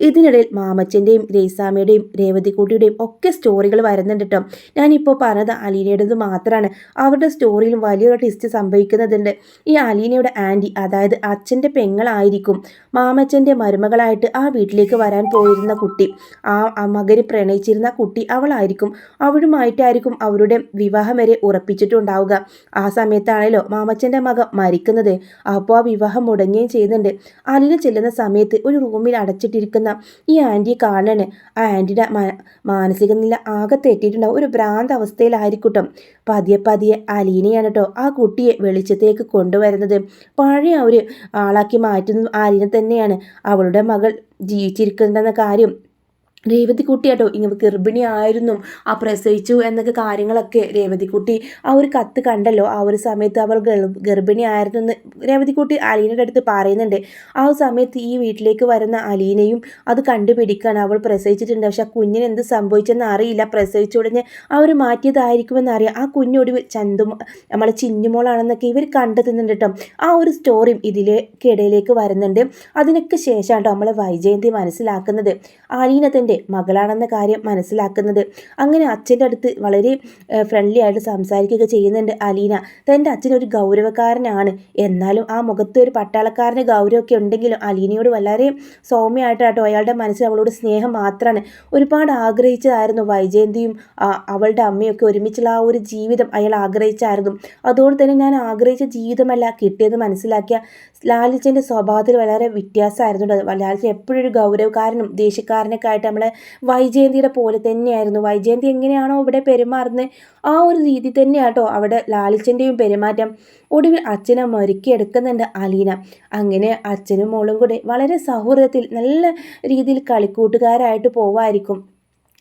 ഇതിനിടയിൽ മാമച്ചന്റെയും രേസാമയുടെയും രേവതിക്കുട്ടിയുടെയും ഒക്കെ സ്റ്റോറികൾ വരുന്നുണ്ട് കേട്ടോ ഞാനിപ്പോൾ പറഞ്ഞത് അലീനയുടേത് മാത്രമാണ് അവരുടെ സ്റ്റോറിയിൽ വലിയൊരു ട്വിസ്റ്റ് സംഭവിക്കുന്നതുണ്ട്. ഈ അലീനയുടെ ആന്റി അതായത് അച്ഛന്റെ പെങ്ങളായിരിക്കും മാമച്ചന്റെ മരുമകളായിട്ട് ആ വീട്ടിലേക്ക് വരാൻ പോയിരുന്ന കുട്ടി. ആ മകന് പ്രണയിച്ചിരുന്ന കുട്ടി അവളായിരിക്കും. അവളുമായിട്ടായിരിക്കും അവരുടെ വിവാഹം വരെ ഉറപ്പിച്ചിട്ടുണ്ടാവുക. ആ സമയത്താണല്ലോ മാമച്ചന്റെ മകൻ മരിക്കുന്നത്. അപ്പോൾ ആ വിവാഹം മുടങ്ങുകയും ചെയ്യുന്നുണ്ട്. അലീന ചെല്ലുന്ന സമയത്ത് ഒരു റൂമിൽ അടച്ചിട്ടിരിക്കുന്ന ഈ ആന്റിയെ കാണാൻ ആ ആന്റിയുടെ മാനസിക നില ആകെ തെറ്റിയിട്ടുണ്ടാവും. ഒരു ഭ്രാന്ത അവസ്ഥയിലായിരിക്കട്ടും. പതിയെ പതിയെ അലീനയാണ് കേട്ടോ ആ കുട്ടിയെ വെളിച്ചത്തേക്ക് കൊണ്ടുവരുന്നത്. പഴയ ഒരു ആളാക്കി മാറ്റുന്ന അലീന തന്നെയാണ്. അവളുടെ മകൾ ജീവിച്ചിരിക്കുന്നതെന്ന കാര്യം രേവതിക്കുട്ടിയാട്ടോ ഇങ്ങനെ ഗർഭിണിയായിരുന്നു ആ പ്രസവിച്ചു എന്നൊക്കെ കാര്യങ്ങളൊക്കെ രേവതിക്കുട്ടി ആ ഒരു കത്ത് കണ്ടല്ലോ ആ ഒരു സമയത്ത് അവൾ ഗർഭിണിയായിരുന്നു എന്ന് രേവതിക്കുട്ടി അലീനയുടെ അടുത്ത് പറയുന്നുണ്ട്. ആ സമയത്ത് ഈ വീട്ടിലേക്ക് വരുന്ന അലീനയും അത് കണ്ടുപിടിക്കാൻ അവൾ പ്രസവിച്ചിട്ടുണ്ട്. പക്ഷെ ആ കുഞ്ഞിന് എന്ത് സംഭവിച്ചെന്ന് അറിയില്ല പ്രസവിച്ചു ഉടനെ അവർ മാറ്റിയതായിരിക്കുമെന്ന് അറിയാം. ആ കുഞ്ഞൊടുവിൽ ചന്തു നമ്മളെ ചിന്നുമോളാണെന്നൊക്കെ ഇവർ കണ്ടെത്തുന്നുണ്ട് കേട്ടോ. ആ ഒരു സ്റ്റോറിയും ഇതിലേക്കിടയിലേക്ക് വരുന്നുണ്ട്. അതിനൊക്കെ ശേഷമാണ് കേട്ടോ നമ്മളെ വൈജയന്തി മനസ്സിലാക്കുന്നത്. അലീന തന്റെ മകളാണെന്ന കാര്യം മനസ്സിലാക്കുന്നത്. അങ്ങനെ അച്ഛന്റെ അടുത്ത് വളരെ ഫ്രണ്ട്ലി ആയിട്ട് സംസാരിക്കുകയൊക്കെ ചെയ്യുന്നുണ്ട് അലീന. തന്റെ അച്ഛൻ ഒരു ഗൗരവക്കാരനാണ്. എന്നാലും ആ മുഖത്ത് ഒരു പട്ടാളക്കാരന് ഗൗരവമൊക്കെ ഉണ്ടെങ്കിലും അലീനയോട് വളരെ സൗമ്യമായിട്ടാട്ടോ അയാളുടെ മനസ്സിൽ അവളോട് സ്നേഹം മാത്രമാണ്. ഒരുപാട് ആഗ്രഹിച്ചതായിരുന്നു വൈജയന്തിയും അവളുടെ അമ്മയൊക്കെ ഒരുമിച്ചുള്ള ആ ഒരു ജീവിതം അയാൾ ആഗ്രഹിച്ചായിരുന്നു. അതുകൊണ്ട് തന്നെ ഞാൻ ആഗ്രഹിച്ച ജീവിതമല്ല കിട്ടിയത് മനസ്സിലാക്കിയ ലാലിച്ചന്റെ സ്വഭാവത്തിൽ വളരെ വ്യത്യാസമായിരുന്നു. ലാലിച്ചൻ എപ്പോഴും ഒരു ഗൗരവക്കാരനും ദേഷ്യക്കാരനൊക്കെ ആയിട്ട് നമ്മളെ വൈജയന്തിയുടെ പോലെ തന്നെയായിരുന്നു. വൈജയന്തി എങ്ങനെയാണോ ഇവിടെ പെരുമാറുന്നത് ആ ഒരു രീതി തന്നെയാട്ടോ അവിടെ ലാലിച്ചന്റെയും പെരുമാറ്റം. ഒടുവിൽ അച്ഛനെ മരുക്കിയെടുക്കുന്നുണ്ട് അലീന. അങ്ങനെ അച്ഛനും മോളും കൂടെ വളരെ സൗഹൃദത്തിൽ നല്ല രീതിയിൽ കളിക്കൂട്ടുകാരായിട്ട് പോവായിരിക്കും.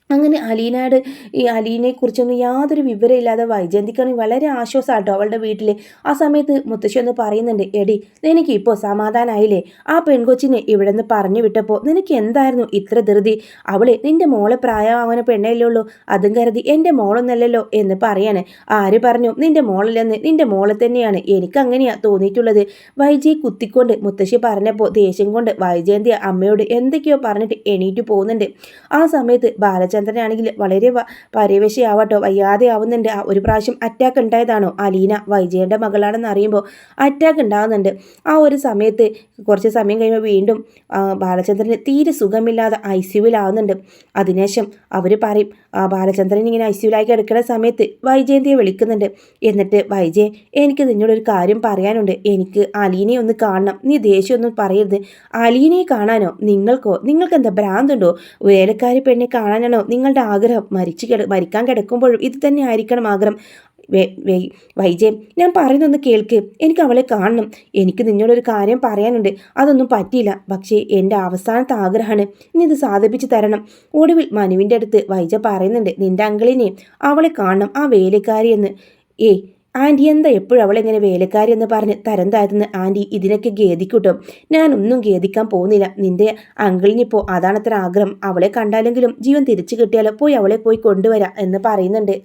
അങ്ങനെ അലീനയുടെ ഈ അലീനയെക്കുറിച്ചൊന്നും യാതൊരു വിവരമില്ലാതെ വൈജയന്തിക്കാണെങ്കിൽ വളരെ ആശ്വാസമാട്ടോ അവളുടെ വീട്ടിൽ ആ സമയത്ത് മുത്തശ്ശി ഒന്ന് പറയുന്നുണ്ട് എടി നിനക്ക് ഇപ്പോൾ സമാധാനമായില്ലേ ആ പെൺകൊച്ചിനെ ഇവിടെ നിന്ന് പറഞ്ഞു വിട്ടപ്പോൾ നിനക്ക് എന്തായിരുന്നു ഇത്ര ധൃതി? അവളെ നിന്റെ മോളെ പ്രായമാകുന്ന പെണ്ണല്ലേ ഉള്ളൂ. അതും കരുതി എന്റെ മോളൊന്നല്ലല്ലോ എന്ന് പറയാണ്. ആര് പറഞ്ഞു? നിന്റെ മോളല്ലെന്ന്. നിന്റെ മോളെ തന്നെയാണ്. എനിക്ക് അങ്ങനെയാ തോന്നിയിട്ടുള്ളത്. വൈജയെ കുത്തിക്കൊണ്ട് മുത്തശ്ശി പറഞ്ഞപ്പോൾ ദേഷ്യം കൊണ്ട് വൈജയന്തി അമ്മയോട് എന്തൊക്കെയോ പറഞ്ഞിട്ട് എണീറ്റ് പോകുന്നുണ്ട്. ആ സമയത്ത് ബാലച ബാലചന്ദ്രനാണെങ്കിൽ വളരെ പരവേശയാവട്ടോ. വയ്യാതെ ആവുന്നുണ്ട് ഒരു പ്രാവശ്യം അറ്റാക്ക് ഉണ്ടായതാണോ? അലീന വൈജയന്റെ മകളാണെന്ന് അറിയുമ്പോൾ അറ്റാക്ക് ഉണ്ടാകുന്നുണ്ട് ആ ഒരു സമയത്ത് കുറച്ച് സമയം കഴിയുമ്പോൾ വീണ്ടും ബാലചന്ദ്രന് തീരെ സുഖമില്ലാതെ ഐ സിയുവിലാവുന്നുണ്ട് അതിനുശേഷം അവർ പറയും ആ ബാലചന്ദ്രൻ ഇങ്ങനെ ഐ സിയുലായി കിടക്കുന്ന സമയത്ത് വൈജയന്തിയെ വിളിക്കുന്നുണ്ട്. എന്നിട്ട് വൈജയൻ എനിക്ക് നിന്നോടൊരു കാര്യം പറയാനുണ്ട്. എനിക്ക് അലീനയെ ഒന്ന് കാണണം. നീ ദേഷ്യമൊന്നും പറയരുത്. അലീനയെ കാണാനോ? നിങ്ങൾക്കോ? നിങ്ങൾക്ക് എന്താ ഭ്രാന്തുണ്ടോ? വേലക്കാരി പെണ്ണെ കാണാനാണോ നിങ്ങളുടെ ആഗ്രഹം മരിച്ചു കിട മരിക്കാൻ കിടക്കുമ്പോഴും ഇത് തന്നെ ആയിരിക്കണം ആഗ്രഹം. വൈജയൻ ഞാൻ പറയുന്നൊന്ന് കേൾക്ക്. എനിക്ക് അവളെ കാണണം. എനിക്ക് നിന്നോടൊരു കാര്യം പറയാനുണ്ട്. അതൊന്നും പറ്റിയില്ല. പക്ഷേ എന്റെ അവസാനത്തെ ആഗ്രഹമാണ് നീ ഇത് സാധിപ്പിച്ചു തരണം. ഒടുവിൽ മനുവിന്റെ അടുത്ത് വൈജ പറയുന്നുണ്ട് നിന്റെ അങ്കിളിനെ അവളെ കാണണം. ആ വേലക്കാരി എന്ന് ഏയ് ആന്റി എന്താ എപ്പോഴും അവളെങ്ങനെ വേലക്കാരി എന്ന് പറഞ്ഞ് തരം താഴ്ത്തുന്ന ആന്റി ഇതിനൊക്കെ ഖേദിക്കൂട്ടോ. ഞാനൊന്നും ഖേദിക്കാൻ പോകുന്നില്ല. നിന്റെ അങ്കിളിനിപ്പോൾ അതാണത്ര ആഗ്രഹം. അവളെ കണ്ടാലെങ്കിലും ജീവൻ തിരിച്ചു കിട്ടിയാലോ? പോയി അവളെ പോയി കൊണ്ടുവരാം എന്ന് പറയുന്നുണ്ട്.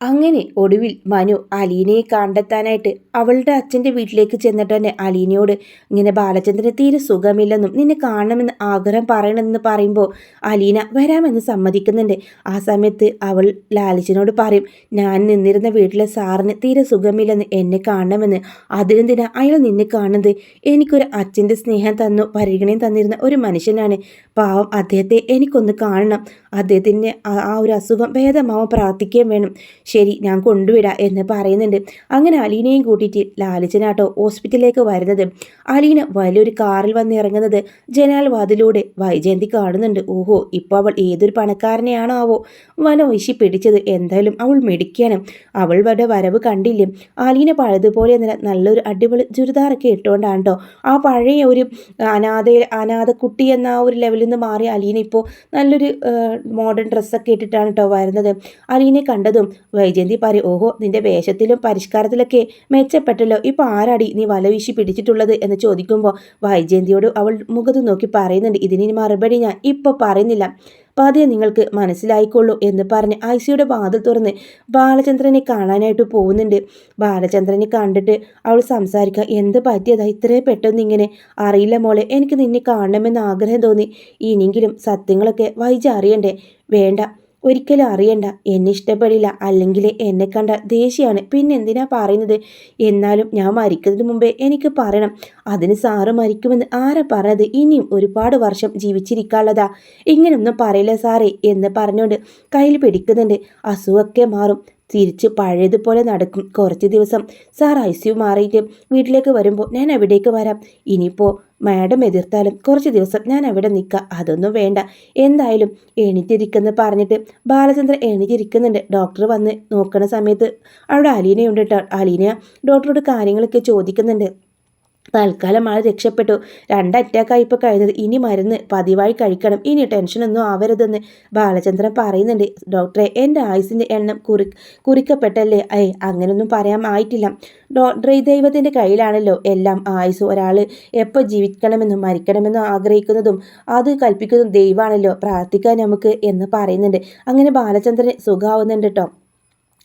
അങ്ങനെ ഒടുവിൽ മനു അലീനയെ കണ്ടെത്താനായിട്ട് അവളുടെ അച്ഛന്റെ വീട്ടിലേക്ക് ചെന്നിട്ട് തന്നെ അലീനയോട് ഇങ്ങനെ ബാലചന്ദ്രന് തീരെ സുഖമില്ലെന്നും നിന്നെ കാണണമെന്ന് ആഗ്രഹം പറയണമെന്ന് പറയുമ്പോൾ അലീന വരാമെന്ന് സമ്മതിക്കുന്നുണ്ട്. ആ സമയത്ത് അവൾ ലാലിച്ചനോട് പറയും ഞാൻ നിന്നിരുന്ന വീട്ടിലെ സാറിന് തീരെ സുഖമില്ലെന്ന് എന്നെ കാണണമെന്ന്. അതിനെന്തിനാ അയാൾ നിന്നെ കാണുന്നത്? എനിക്കൊരു അച്ഛന്റെ സ്നേഹം തന്നു പരിഗണയും തന്നിരുന്ന ഒരു മനുഷ്യനാണ്. പാവം അദ്ദേഹത്തെ എനിക്കൊന്ന് കാണണം. അദ്ദേഹത്തിന്റെ ആ ഒരു അസുഖം ഭേദമാവാൻ പ്രാർത്ഥിക്കുകയും വേണം. ശരി ഞാൻ കൊണ്ടുവിടാം എന്ന് പറയുന്നുണ്ട്. അങ്ങനെ അലീനയും കൂട്ടിയിട്ട് ലാലിച്ചനാട്ടോ ഹോസ്പിറ്റലിലേക്ക് വരുന്നത്. അലീന വലിയൊരു കാറിൽ വന്നിറങ്ങുന്നത് ജനാൽ വാതിലൂടെ വൈജയന്തി കാണുന്നുണ്ട്. ഓഹോ ഇപ്പോൾ അവൾ ഏതൊരു പണക്കാരനെയാണോ ആവോ? വന വീശി പിടിച്ചത് എന്തായാലും അവൾ മിടിക്കാണ് അവളുടെ വരവ് കണ്ടില്ലേ? അലീന പഴയതുപോലെ തന്നെ നല്ലൊരു അടിപൊളി ചുരിദാറൊക്കെ ഇട്ടുകൊണ്ടാണ് കേട്ടോ ആ പഴയ ഒരു അനാഥ അനാഥക്കുട്ടി എന്ന ആ ഒരു ലെവലിൽ നിന്ന് മാറി അലീന ഇപ്പോൾ നല്ലൊരു മോഡേൺ ഡ്രസ്സൊക്കെ ഇട്ടിട്ടാണ് കേട്ടോ വരുന്നത്. അലീനെ കണ്ടതും വൈജയന്തി പറയും ഓഹോ നിന്റെ വേഷത്തിലും പരിഷ്കാരത്തിലൊക്കെ മെച്ചപ്പെട്ടല്ലോ. ഇപ്പോൾ ആരാടി നീ വലവീശി പിടിച്ചിട്ടുള്ളത്? എന്ന് ചോദിക്കുമ്പോൾ വൈജയന്തിയോട് അവൾ മുഖത്ത് നോക്കി പറയുന്നുണ്ട് ഇതിന് മറുപടി ഞാൻ ഇപ്പോൾ പറയുന്നില്ല. പതിയെ നിങ്ങൾക്ക് മനസ്സിലായിക്കൊള്ളൂ എന്ന് പറഞ്ഞ് ഐസിയുടെ വാതിൽ തുറന്ന് ബാലചന്ദ്രനെ കാണാനായിട്ട് പോകുന്നുണ്ട്. ബാലചന്ദ്രനെ കണ്ടിട്ട് അവൾ സംസാരിക്കുക എന്ത് പറ്റിയതാ? ഇത്രയും പെട്ടെന്ന് ഇങ്ങനെ? അറിയില്ല മോളെ എനിക്ക് നിന്നെ കാണണമെന്ന് ആഗ്രഹം തോന്നി. ഇനിയെങ്കിലും സത്യങ്ങളൊക്കെ വൈജ അറിയണ്ടേ? വേണ്ട. ഒരിക്കലും അറിയണ്ട. എന്നെ ഇഷ്ടപ്പെടില്ല. അല്ലെങ്കിൽ എന്നെ കണ്ട ദേഷ്യമാണ്. പിന്നെ എന്തിനാ പറയുന്നത്? എന്നാലും ഞാൻ മരിക്കുന്നതിന് മുമ്പേ എനിക്ക് പറയണം. അതിന് സാറ് മരിക്കുമെന്ന് ആരാ പറഞ്ഞത്? ഇനിയും ഒരുപാട് വർഷം ജീവിച്ചിരിക്കാനുള്ളതാ. ഇങ്ങനൊന്നും പറയില്ല സാറേ എന്ന് പറഞ്ഞുകൊണ്ട് കയ്യിൽ പിടിക്കുന്നുണ്ട്. അസുഖമൊക്കെ മാറും. തിരിച്ച് പഴയതുപോലെ നടക്കും. കുറച്ച് ദിവസം സാർ ഐ സി യു മാറിയിട്ട് വീട്ടിലേക്ക് വരുമ്പോൾ ഞാൻ എവിടേക്ക് വരാം. ഇനിയിപ്പോൾ മാഡം എതിർത്താലും കുറച്ച് ദിവസം ഞാൻ അവിടെ നിൽക്കാം അതൊന്നും വേണ്ട. എന്തായാലും എണീറ്റിരിക്കുന്ന പറഞ്ഞിട്ട് ബാലചന്ദ്രൻ എണീറ്റിരിക്കുന്നുണ്ട്. ഡോക്ടർ വന്ന് നോക്കണ സമയത്ത് അവിടെ അലീനയുണ്ട് കേട്ടോ അലീന ഡോക്ടറോട് കാര്യങ്ങളൊക്കെ ചോദിക്കുന്നുണ്ട്. തൽക്കാലം ആൾ രക്ഷപ്പെട്ടു. രണ്ട് അറ്റാക്കായി ഇപ്പോൾ കഴിഞ്ഞത്. ഇനി മരുന്ന് പതിവായി കഴിക്കണം. ഇനി ടെൻഷനൊന്നും ആവരുതെന്ന് ബാലചന്ദ്രൻ പറയുന്നുണ്ട്. ഡോക്ടറെ എന്റെ ആയുസിന്റെ എണ്ണം കുറി കുറിക്കപ്പെട്ടല്ലേ? ഐ അങ്ങനൊന്നും പറയാൻ ആയിട്ടില്ല. ഡോക്ടറെ ദൈവത്തിന്റെ കയ്യിലാണല്ലോ എല്ലാം. ആയുസ് ഒരാൾ എപ്പോൾ ജീവിക്കണമെന്നും മരിക്കണമെന്നും ആഗ്രഹിക്കുന്നതും അത് കൽപ്പിക്കുന്നതും ദൈവമാണല്ലോ പ്രാർത്ഥിക്കാൻ നമുക്ക് എന്ന് പറയുന്നുണ്ട്. അങ്ങനെ ബാലചന്ദ്രൻ സുഖമാവുന്നുണ്ട് കേട്ടോ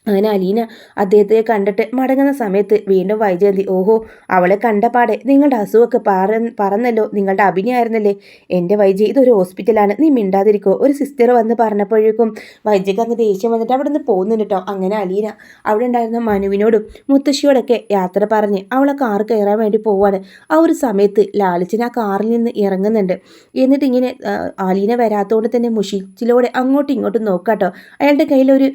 അങ്ങനെ അലീന അദ്ദേഹത്തെ കണ്ടിട്ട് മടങ്ങുന്ന സമയത്ത് വീണ്ടും വൈജയന്തി ഓഹോ അവളെ കണ്ടപാടെ നിങ്ങളുടെ അസുഖമൊക്കെ പറ പറന്നല്ലോ നിങ്ങളുടെ അഭിനയമായിരുന്നല്ലേ എന്റെ വൈജയ് ഇതൊരു ഹോസ്പിറ്റലാണ് നീ മിണ്ടാതിരിക്കോ. ഒരു സിസ്റ്റർ വന്ന് പറഞ്ഞപ്പോഴേക്കും വൈജയ്ക്ക് അങ്ങ് ദേഷ്യം വന്നിട്ട് അവിടെ നിന്ന് പോകുന്നുണ്ട് കേട്ടോ. അങ്ങനെ അലീന അവിടെ ഉണ്ടായിരുന്ന മനുവിനോടും മുത്തശ്ശിയോടൊക്കെ യാത്ര പറഞ്ഞ് അവളെ കാർ കയറാൻ വേണ്ടി പോവാണ്. ആ ഒരു സമയത്ത് ലാലിച്ചൻ ആ കാറിൽ നിന്ന് ഇറങ്ങുന്നുണ്ട്. എന്നിട്ട് ഇങ്ങനെ അലീന വരാത്തതുകൊണ്ട് തന്നെ മുഷിച്ചിലോടെ അങ്ങോട്ടും ഇങ്ങോട്ടും നോക്കാട്ടോ. അയാളുടെ കയ്യിൽ ഒരു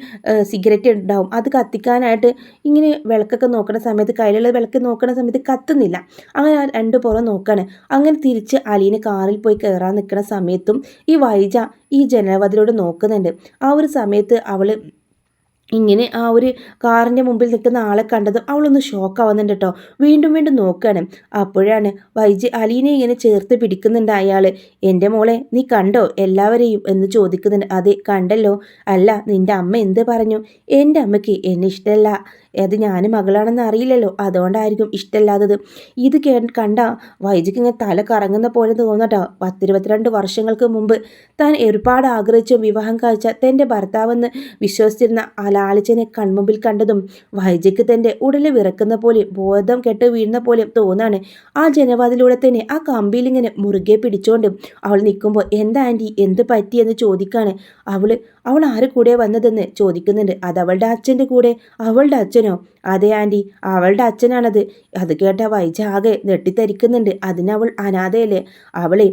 സിഗരറ്റ് ഉണ്ടാവും. ഉണ്ടാവും. അത് കത്തിക്കാനായിട്ട് ഇങ്ങനെ വിളക്കൊക്കെ നോക്കുന്ന സമയത്ത് കയ്യിലുള്ള വിളക്ക് നോക്കുന്ന സമയത്ത് കത്തുന്നില്ല. അങ്ങനെ ആ രണ്ട് പുറം നോക്കാണ്. അങ്ങനെ തിരിച്ച് അലീനെ കാറിൽ പോയി കയറാൻ നിൽക്കുന്ന സമയത്തും ഈ വൈജ ഈ ജനലവതിലൂടെ നോക്കുന്നുണ്ട്. ആ ഒരു സമയത്ത് അവൾ ഇങ്ങനെ ആ ഒരു കാറിന്റെ മുമ്പിൽ നിൽക്കുന്ന ആളെ കണ്ടതും അവളൊന്ന് ഷോക്കാവുന്നുണ്ട് കേട്ടോ വീണ്ടും വീണ്ടും നോക്കുകയാണ് അപ്പോഴാണ് വൈജി അലീനെ ഇങ്ങനെ ചേർത്ത് പിടിക്കുന്നുണ്ട് അയാൾ എന്റെ മോളെ നീ കണ്ടോ? എല്ലാവരെയും? എന്ന് ചോദിക്കുന്നുണ്ട്. അതെ കണ്ടല്ലോ. അല്ല നിന്റെ അമ്മ എന്ത് പറഞ്ഞു? എന്റെ അമ്മയ്ക്ക് എന്നെ ഇഷ്ടമല്ല അത് ഞാൻ മകളാണെന്ന് അറിയില്ലല്ലോ. അതുകൊണ്ടായിരിക്കും ഇഷ്ടമല്ലാത്തത്. ഇത് കേ കണ്ട വൈജിക്ക് ഇങ്ങനെ തല കറങ്ങുന്ന പോലെ തോന്നട്ടോ. പത്തിരുപത്തിരണ്ട് വർഷങ്ങൾക്ക് മുമ്പ് താൻ ഒരുപാട് ആഗ്രഹിച്ച വിവാഹം കഴിച്ച തന്റെ ഭർത്താവെന്ന് വിശ്വസിച്ചിരുന്ന ആ ലാളിച്ചനെ കൺമുമ്പിൽ കണ്ടതും വൈജിക്ക് തന്റെ ഉടൽ വിറക്കുന്ന പോലെ ബോധം കെട്ട് വീഴുന്ന പോലെ തോന്നാണ്. ആ ജനവാതിലൂടെ തന്നെ ആ കമ്പിയിൽ ഇങ്ങനെ മുറുകെ പിടിച്ചോണ്ട് അവൾ നിൽക്കുമ്പോൾ എന്താ ആന്റി? എന്ത് പറ്റിയെന്ന് ചോദിക്കാണ്. അവൾ അവൾ ആര് കൂടെ വന്നതെന്ന് ചോദിക്കുന്നുണ്ട്. അത് അവളുടെ അച്ഛന്റെ കൂടെ. അവളുടെ അച്ഛനോ? അതെ ആന്റി. അവളുടെ അച്ഛനാണത്. അത് കേട്ട വൈജ ആകെ നെട്ടിത്തരിക്കുന്നുണ്ട് അതിനവൾ അനാഥയല്ലേ? അവളെ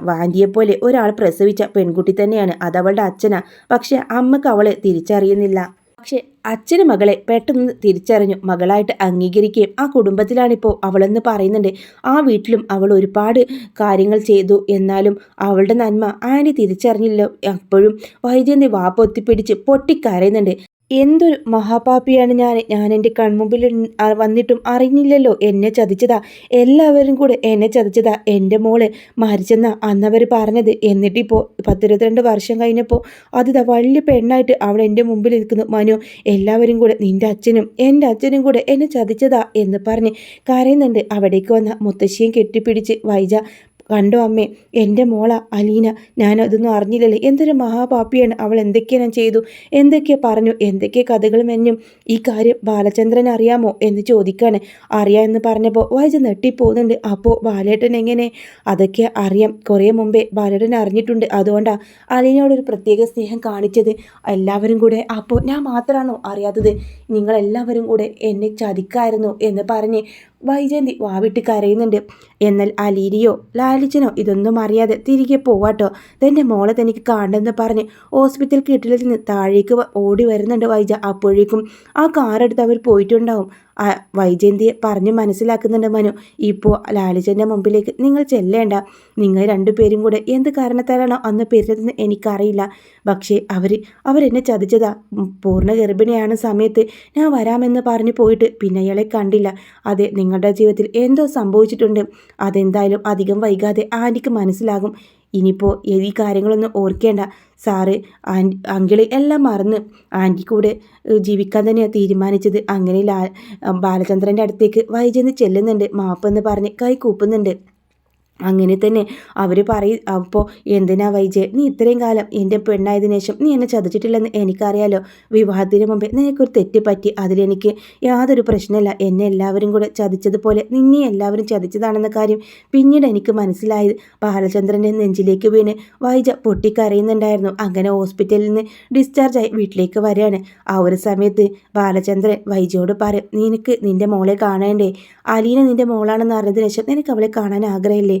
വാന്റിയെപ്പോലെ ഒരാൾ പ്രസവിച്ച പെൺകുട്ടി തന്നെയാണ്. അതവളുടെ അച്ഛനാ. പക്ഷെ അമ്മയ്ക്ക് അവളെ തിരിച്ചറിയുന്നില്ല. പക്ഷെ അച്ഛന് മകളെ പെട്ടെന്ന് തിരിച്ചറിഞ്ഞു. മകളായിട്ട് അംഗീകരിക്കുകയും ആ കുടുംബത്തിലാണിപ്പോൾ അവളെന്ന് പറയുന്നുണ്ട്. ആ വീട്ടിലും അവൾ ഒരുപാട് കാര്യങ്ങൾ ചെയ്തു. എന്നാലും അവളുടെ നന്മ ആനി തിരിച്ചറിഞ്ഞില്ല. അപ്പോഴും വൈദ്യന്റെ വാപ്പൊത്തിപ്പിടിച്ച് പൊട്ടിക്കരയുന്നുണ്ട്. എന്തൊരു മഹാപാപിയാണ് ഞാൻ. ഞാൻ എന്റെ കൺമുമ്പിൽ വന്നിട്ടും അറിഞ്ഞില്ലല്ലോ. എന്നെ ചതിച്ചതാ. എല്ലാവരും കൂടെ എന്നെ ചതിച്ചതാ. എന്റെ മോൾ മരിച്ചെന്ന അന്നവർ പറഞ്ഞത്. എന്നിട്ടിപ്പോൾ പത്തിരുപത്തിരണ്ട് വർഷം കഴിഞ്ഞപ്പോൾ അത് വലിയ പെണ്ണായിട്ട് അവിടെ എന്റെ മുമ്പിൽ നിൽക്കുന്നു. മനു എല്ലാവരും കൂടെ നിന്റെ അച്ഛനും എന്റെ അച്ഛനും കൂടെ എന്നെ ചതിച്ചതാ എന്ന് പറഞ്ഞ് കരയുന്നുണ്ട്. അവിടേക്ക് വന്ന മുത്തശ്ശിയും കെട്ടിപ്പിടിച്ച് വൈജ കണ്ടോ അമ്മേ എന്റെ മോള അലീന ഞാനതൊന്നും അറിഞ്ഞില്ലല്ലേ. എന്തൊരു മഹാപാപ്പിയാണ് അവൾ. എന്തൊക്കെ ഞാൻ ചെയ്തു? എന്തൊക്കെ പറഞ്ഞു? എന്തൊക്കെ കഥകൾ മെഞ്ഞും? ഈ കാര്യം ബാലചന്ദ്രൻ അറിയാമോ എന്ന് ചോദിക്കാണ്. അറിയാം എന്ന് പറഞ്ഞപ്പോൾ വായിച്ച് നെട്ടിപ്പോകുന്നുണ്ട് അപ്പോൾ ബാലേട്ടൻ എങ്ങനെ? അതൊക്കെ അറിയാം. കുറേ മുമ്പേ ബാലേട്ടൻ അറിഞ്ഞിട്ടുണ്ട്. അതുകൊണ്ടാണ് അലീനയോടൊരു പ്രത്യേക സ്നേഹം കാണിച്ചത്. എല്ലാവരും കൂടെ അപ്പോൾ ഞാൻ മാത്രമാണോ അറിയാത്തത്? നിങ്ങളെല്ലാവരും കൂടെ എന്നെ ചതിക്കായിരുന്നു എന്ന് പറഞ്ഞ് വൈജയന്തി വാവിട്ട് കരയുന്നുണ്ട്. എന്നാൽ അലീരിയോ ലാലിച്ചനോ ഇതൊന്നും അറിയാതെ തിരികെ പോവാട്ടോ. തന്റെ മോളെ തനിക്ക് കാണണമെന്ന് പറഞ്ഞ് ഹോസ്പിറ്റൽ കെട്ടിടത്തിൽ നിന്ന് താഴേക്ക് ഓടി വരുന്നുണ്ട് വൈജ. അപ്പോഴേക്കും ആ കാറെടുത്ത് അവർ പോയിട്ടുണ്ടാവും. വൈജയന്തിയെ പറഞ്ഞു മനസ്സിലാക്കുന്നുണ്ട് മനു. ഇപ്പോൾ ലാലിച്ചന്റെ മുമ്പിലേക്ക് നിങ്ങൾ ചെല്ലേണ്ട. നിങ്ങൾ രണ്ടുപേരും കൂടെ എന്ത് കാരണത്താലാണോ അന്ന് പെരുന്നതെന്ന് എനിക്കറിയില്ല. പക്ഷേ അവർ അവരെന്നെ ചതിച്ചതാ. പൂർണ ഗർഭിണിയാണ് സമയത്ത്. ഞാൻ വരാമെന്ന് പറഞ്ഞു പോയിട്ട് പിന്നെ അയാളെ കണ്ടില്ല. അതെ നിങ്ങളുടെ ജീവിതത്തിൽ എന്തോ സംഭവിച്ചിട്ടുണ്ട്. അതെന്തായാലും അധികം വൈകാതെ ആന്റിക്ക് മനസ്സിലാകും. ഇനിയിപ്പോൾ ഈ കാര്യങ്ങളൊന്നും ഓർക്കേണ്ട. സാറ് ആന്റി അങ്കിൾ എല്ലാം മറന്ന് ആന്റി കൂടെ ജീവിക്കാൻ തന്നെയാണ് തീരുമാനിച്ചത്. അങ്ങനെ ലാ ബാലചന്ദ്രന്റെ അടുത്തേക്ക് വൈചെന്ന് ചെല്ലുന്നുണ്ട്. മാപ്പെന്ന് പറഞ്ഞ് കൈ കൂപ്പുന്നുണ്ട്. അങ്ങനെ തന്നെ അവർ പറയും അപ്പോൾ എന്തിനാ വൈജയ്? നീ ഇത്രയും കാലം എന്റെ പെണ്ണായതിനു ശേഷം നീ എന്നെ ചതിച്ചിട്ടില്ലെന്ന് എനിക്കറിയാലോ? വിവാഹത്തിന് മുമ്പേ നിനക്കൊരു തെറ്റ് പറ്റി. അതിലെനിക്ക് യാതൊരു പ്രശ്നമില്ല. എന്നെ എല്ലാവരും കൂടെ ചതിച്ചതുപോലെ നിന്നെ എല്ലാവരും ചതിച്ചതാണെന്ന കാര്യം പിന്നീട് എനിക്ക് മനസ്സിലായത്. ബാലചന്ദ്രന്റെ നെഞ്ചിലേക്ക് വീണ് വൈജ പൊട്ടിക്കരയുന്നുണ്ടായിരുന്നു. അങ്ങനെ ഹോസ്പിറ്റലിൽ നിന്ന് ഡിസ്ചാർജായി വീട്ടിലേക്ക് വരികയാണ്. ആ ഒരു സമയത്ത് ബാലചന്ദ്രൻ വൈജയോട് പറയും നിനക്ക് നിന്റെ മോളെ കാണേണ്ടേ? അലീന നിന്റെ മോളാണെന്ന് അറിഞ്ഞതിന് ശേഷം നിനക്ക് അവളെ കാണാൻ ആഗ്രഹമില്ലേ?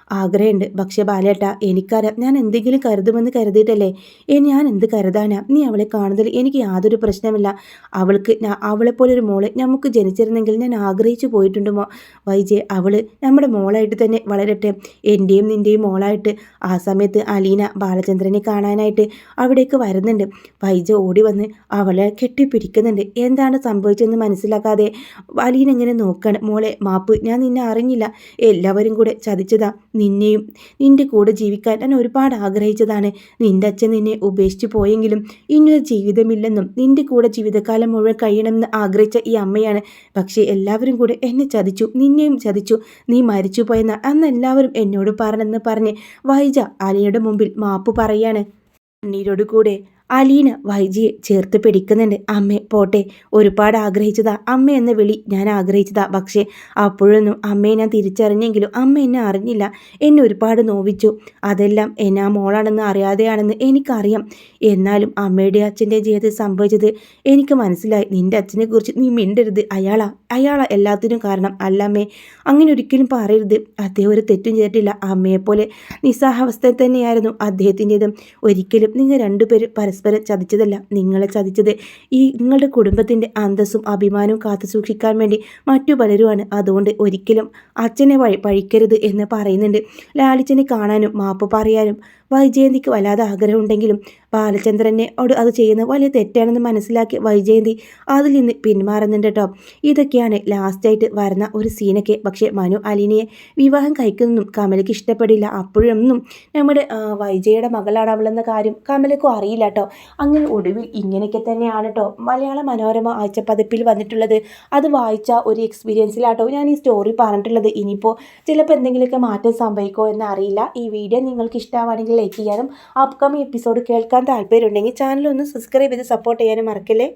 ആഗ്രഹമുണ്ട്. പക്ഷേ ബാലേട്ട എനിക്കറിയാം ഞാൻ എന്തെങ്കിലും കരുതുമെന്ന് കരുതിയിട്ടല്ലേ? ഏ ഞാൻ എന്ത് കരുതാനാ? നീ അവളെ കാണുന്നതിൽ എനിക്ക് യാതൊരു പ്രശ്നമില്ല. അവൾക്ക് ഞാൻ അവളെപ്പോലൊരു മോളെ നമുക്ക് ജനിച്ചിരുന്നെങ്കിൽ ഞാൻ ആഗ്രഹിച്ചു പോയിട്ടുണ്ടോ വൈജയ് അവൾ നമ്മുടെ മോളായിട്ട് തന്നെ വളരട്ടെ. എന്റെയും നിന്റെയും മോളായിട്ട്. ആ സമയത്ത് അലീന ബാലചന്ദ്രനെ കാണാനായിട്ട് അവിടേക്ക് വരുന്നുണ്ട്. വൈജ ഓടി വന്ന് അവളെ കെട്ടിപ്പിടിക്കുന്നുണ്ട്. എന്താണ് സംഭവിച്ചതെന്ന് മനസ്സിലാക്കാതെ അലീന ഇങ്ങനെ നോക്കാണ്. മോളെ മാപ്പ് ഞാൻ നിന്നെ അറിഞ്ഞില്ല. എല്ലാവരും കൂടെ ചതിച്ചതാ. നിന്നെയും നിന്റെ കൂടെ ജീവിക്കാൻ ഞാൻ ഒരുപാട് ആഗ്രഹിച്ചതാണ്. നിന്റെ അച്ഛൻ നിന്നെ ഉപേക്ഷിച്ചു പോയെങ്കിലും ഇനിയൊരു ജീവിതമില്ലെന്നും നിന്റെ കൂടെ ജീവിതകാലം മുഴുവൻ കഴിയണമെന്ന് ആഗ്രഹിച്ച ഈ അമ്മയാണ്. പക്ഷേ എല്ലാവരും കൂടെ എന്നെ ചതിച്ചു നിന്നെയും ചതിച്ചു. നീ മരിച്ചു പോയെന്ന അന്ന് എല്ലാവരും എന്നോട് പറഞ്ഞെന്ന് പറഞ്ഞ് വൈജ അലയുടെ മുമ്പിൽ മാപ്പ് പറയാണ്. കണ്ണീരോട് കൂടെ അലീന വൈജിയെ ചേർത്ത് പിടിക്കുന്നുണ്ട്. അമ്മേ പോട്ടെ. ഒരുപാട് ആഗ്രഹിച്ചതാ. അമ്മ എന്ന വിളി ഞാൻ ആഗ്രഹിച്ചതാ. പക്ഷേ അപ്പോഴൊന്നും അമ്മയെ ഞാൻ തിരിച്ചറിഞ്ഞെങ്കിലും അമ്മ എന്നെ അറിഞ്ഞില്ല. എന്നെ ഒരുപാട് നോവിച്ചു. അതെല്ലാം എന്നെ മോളാണെന്ന് അറിയാതെയാണെന്ന് എനിക്കറിയാം. എന്നാലും അമ്മയുടെ അച്ഛന്റെ ജീവിതത്തിൽ സംഭവിച്ചത് എനിക്ക് മനസ്സിലായി. നിന്റെ അച്ഛനെ കുറിച്ച് നീ മിണ്ടരുത്. അയാളാ. അയാളാ എല്ലാത്തിനും കാരണം. അല്ലമ്മേ അങ്ങനെ ഒരിക്കലും പറയരുത്. അദ്ദേഹം ഒരു തെറ്റും ചെയ്തിട്ടില്ല. അമ്മയെപ്പോലെ നിസ്സാഹാവസ്ഥ തന്നെയായിരുന്നു അദ്ദേഹത്തിന്റെതും. ഒരിക്കലും നിങ്ങൾ രണ്ടുപേരും പരസ്പരം പരസ്പരം ചതിച്ചതല്ല. നിങ്ങളെ ചതിച്ചത് ഈ നിങ്ങളുടെ കുടുംബത്തിന്റെ അന്തസ്സും അഭിമാനവും കാത്തു സൂക്ഷിക്കാൻ വേണ്ടി മറ്റു പലരുമാണ്. അതുകൊണ്ട് ഒരിക്കലും അച്ഛനെ വഴി പഴിക്കരുത് എന്ന് പറയുന്നുണ്ട്. ലാലിച്ചനെ കാണാനും മാപ്പ് പറയാനും വൈജയന്തിക്ക് വല്ലാതെ ആഗ്രഹമുണ്ടെങ്കിലും ബാലചന്ദ്രനെ അത് ചെയ്യുന്നത് വലിയ തെറ്റാണെന്ന് മനസ്സിലാക്കി വൈജയന്തി അതിൽ നിന്ന് പിന്മാറുന്നുണ്ട് കേട്ടോ. ഇതൊക്കെയാണ് ലാസ്റ്റായിട്ട് വരുന്ന ഒരു സീനൊക്കെ പക്ഷേ മനു അലിനിയെ വിവാഹം കഴിക്കുന്നതും കമലയ്ക്ക് ഇഷ്ടപ്പെടില്ല. അപ്പോഴൊന്നും നമ്മുടെ വൈജയുടെ മകളാണ് അവളെന്ന കാര്യം കമലയ്ക്കും അറിയില്ല കേട്ടോ. അങ്ങനെ ഒടുവിൽ ഇങ്ങനെയൊക്കെ തന്നെയാണ് കേട്ടോ മലയാള മനോരമ ആഴ്ചപ്പതിപ്പിൽ വന്നിട്ടുള്ളത്. അത് വായിച്ച ഒരു എക്സ്പീരിയൻസിലാട്ടോ ഞാൻ ഈ സ്റ്റോറി പറഞ്ഞിട്ടുള്ളത്. ഇനിയിപ്പോൾ ചിലപ്പോൾ എന്തെങ്കിലുമൊക്കെ മാറ്റം സംഭവിക്കുമോ എന്നറിയില്ല ഈ വീഡിയോ നിങ്ങൾക്ക് ഇഷ്ടമാണെങ്കിൽ ലൈക്ക് ചെയ്യാനും അപ്കമിങ് എപ്പിസോഡ് കേൾക്കാൻ താല്പര്യമുണ്ടെങ്കിൽ ചാനൽ ഒന്ന് സബ്സ്ക്രൈബ് ചെയ്ത് സപ്പോർട്ട് ചെയ്യാനും മറക്കല്ലേ?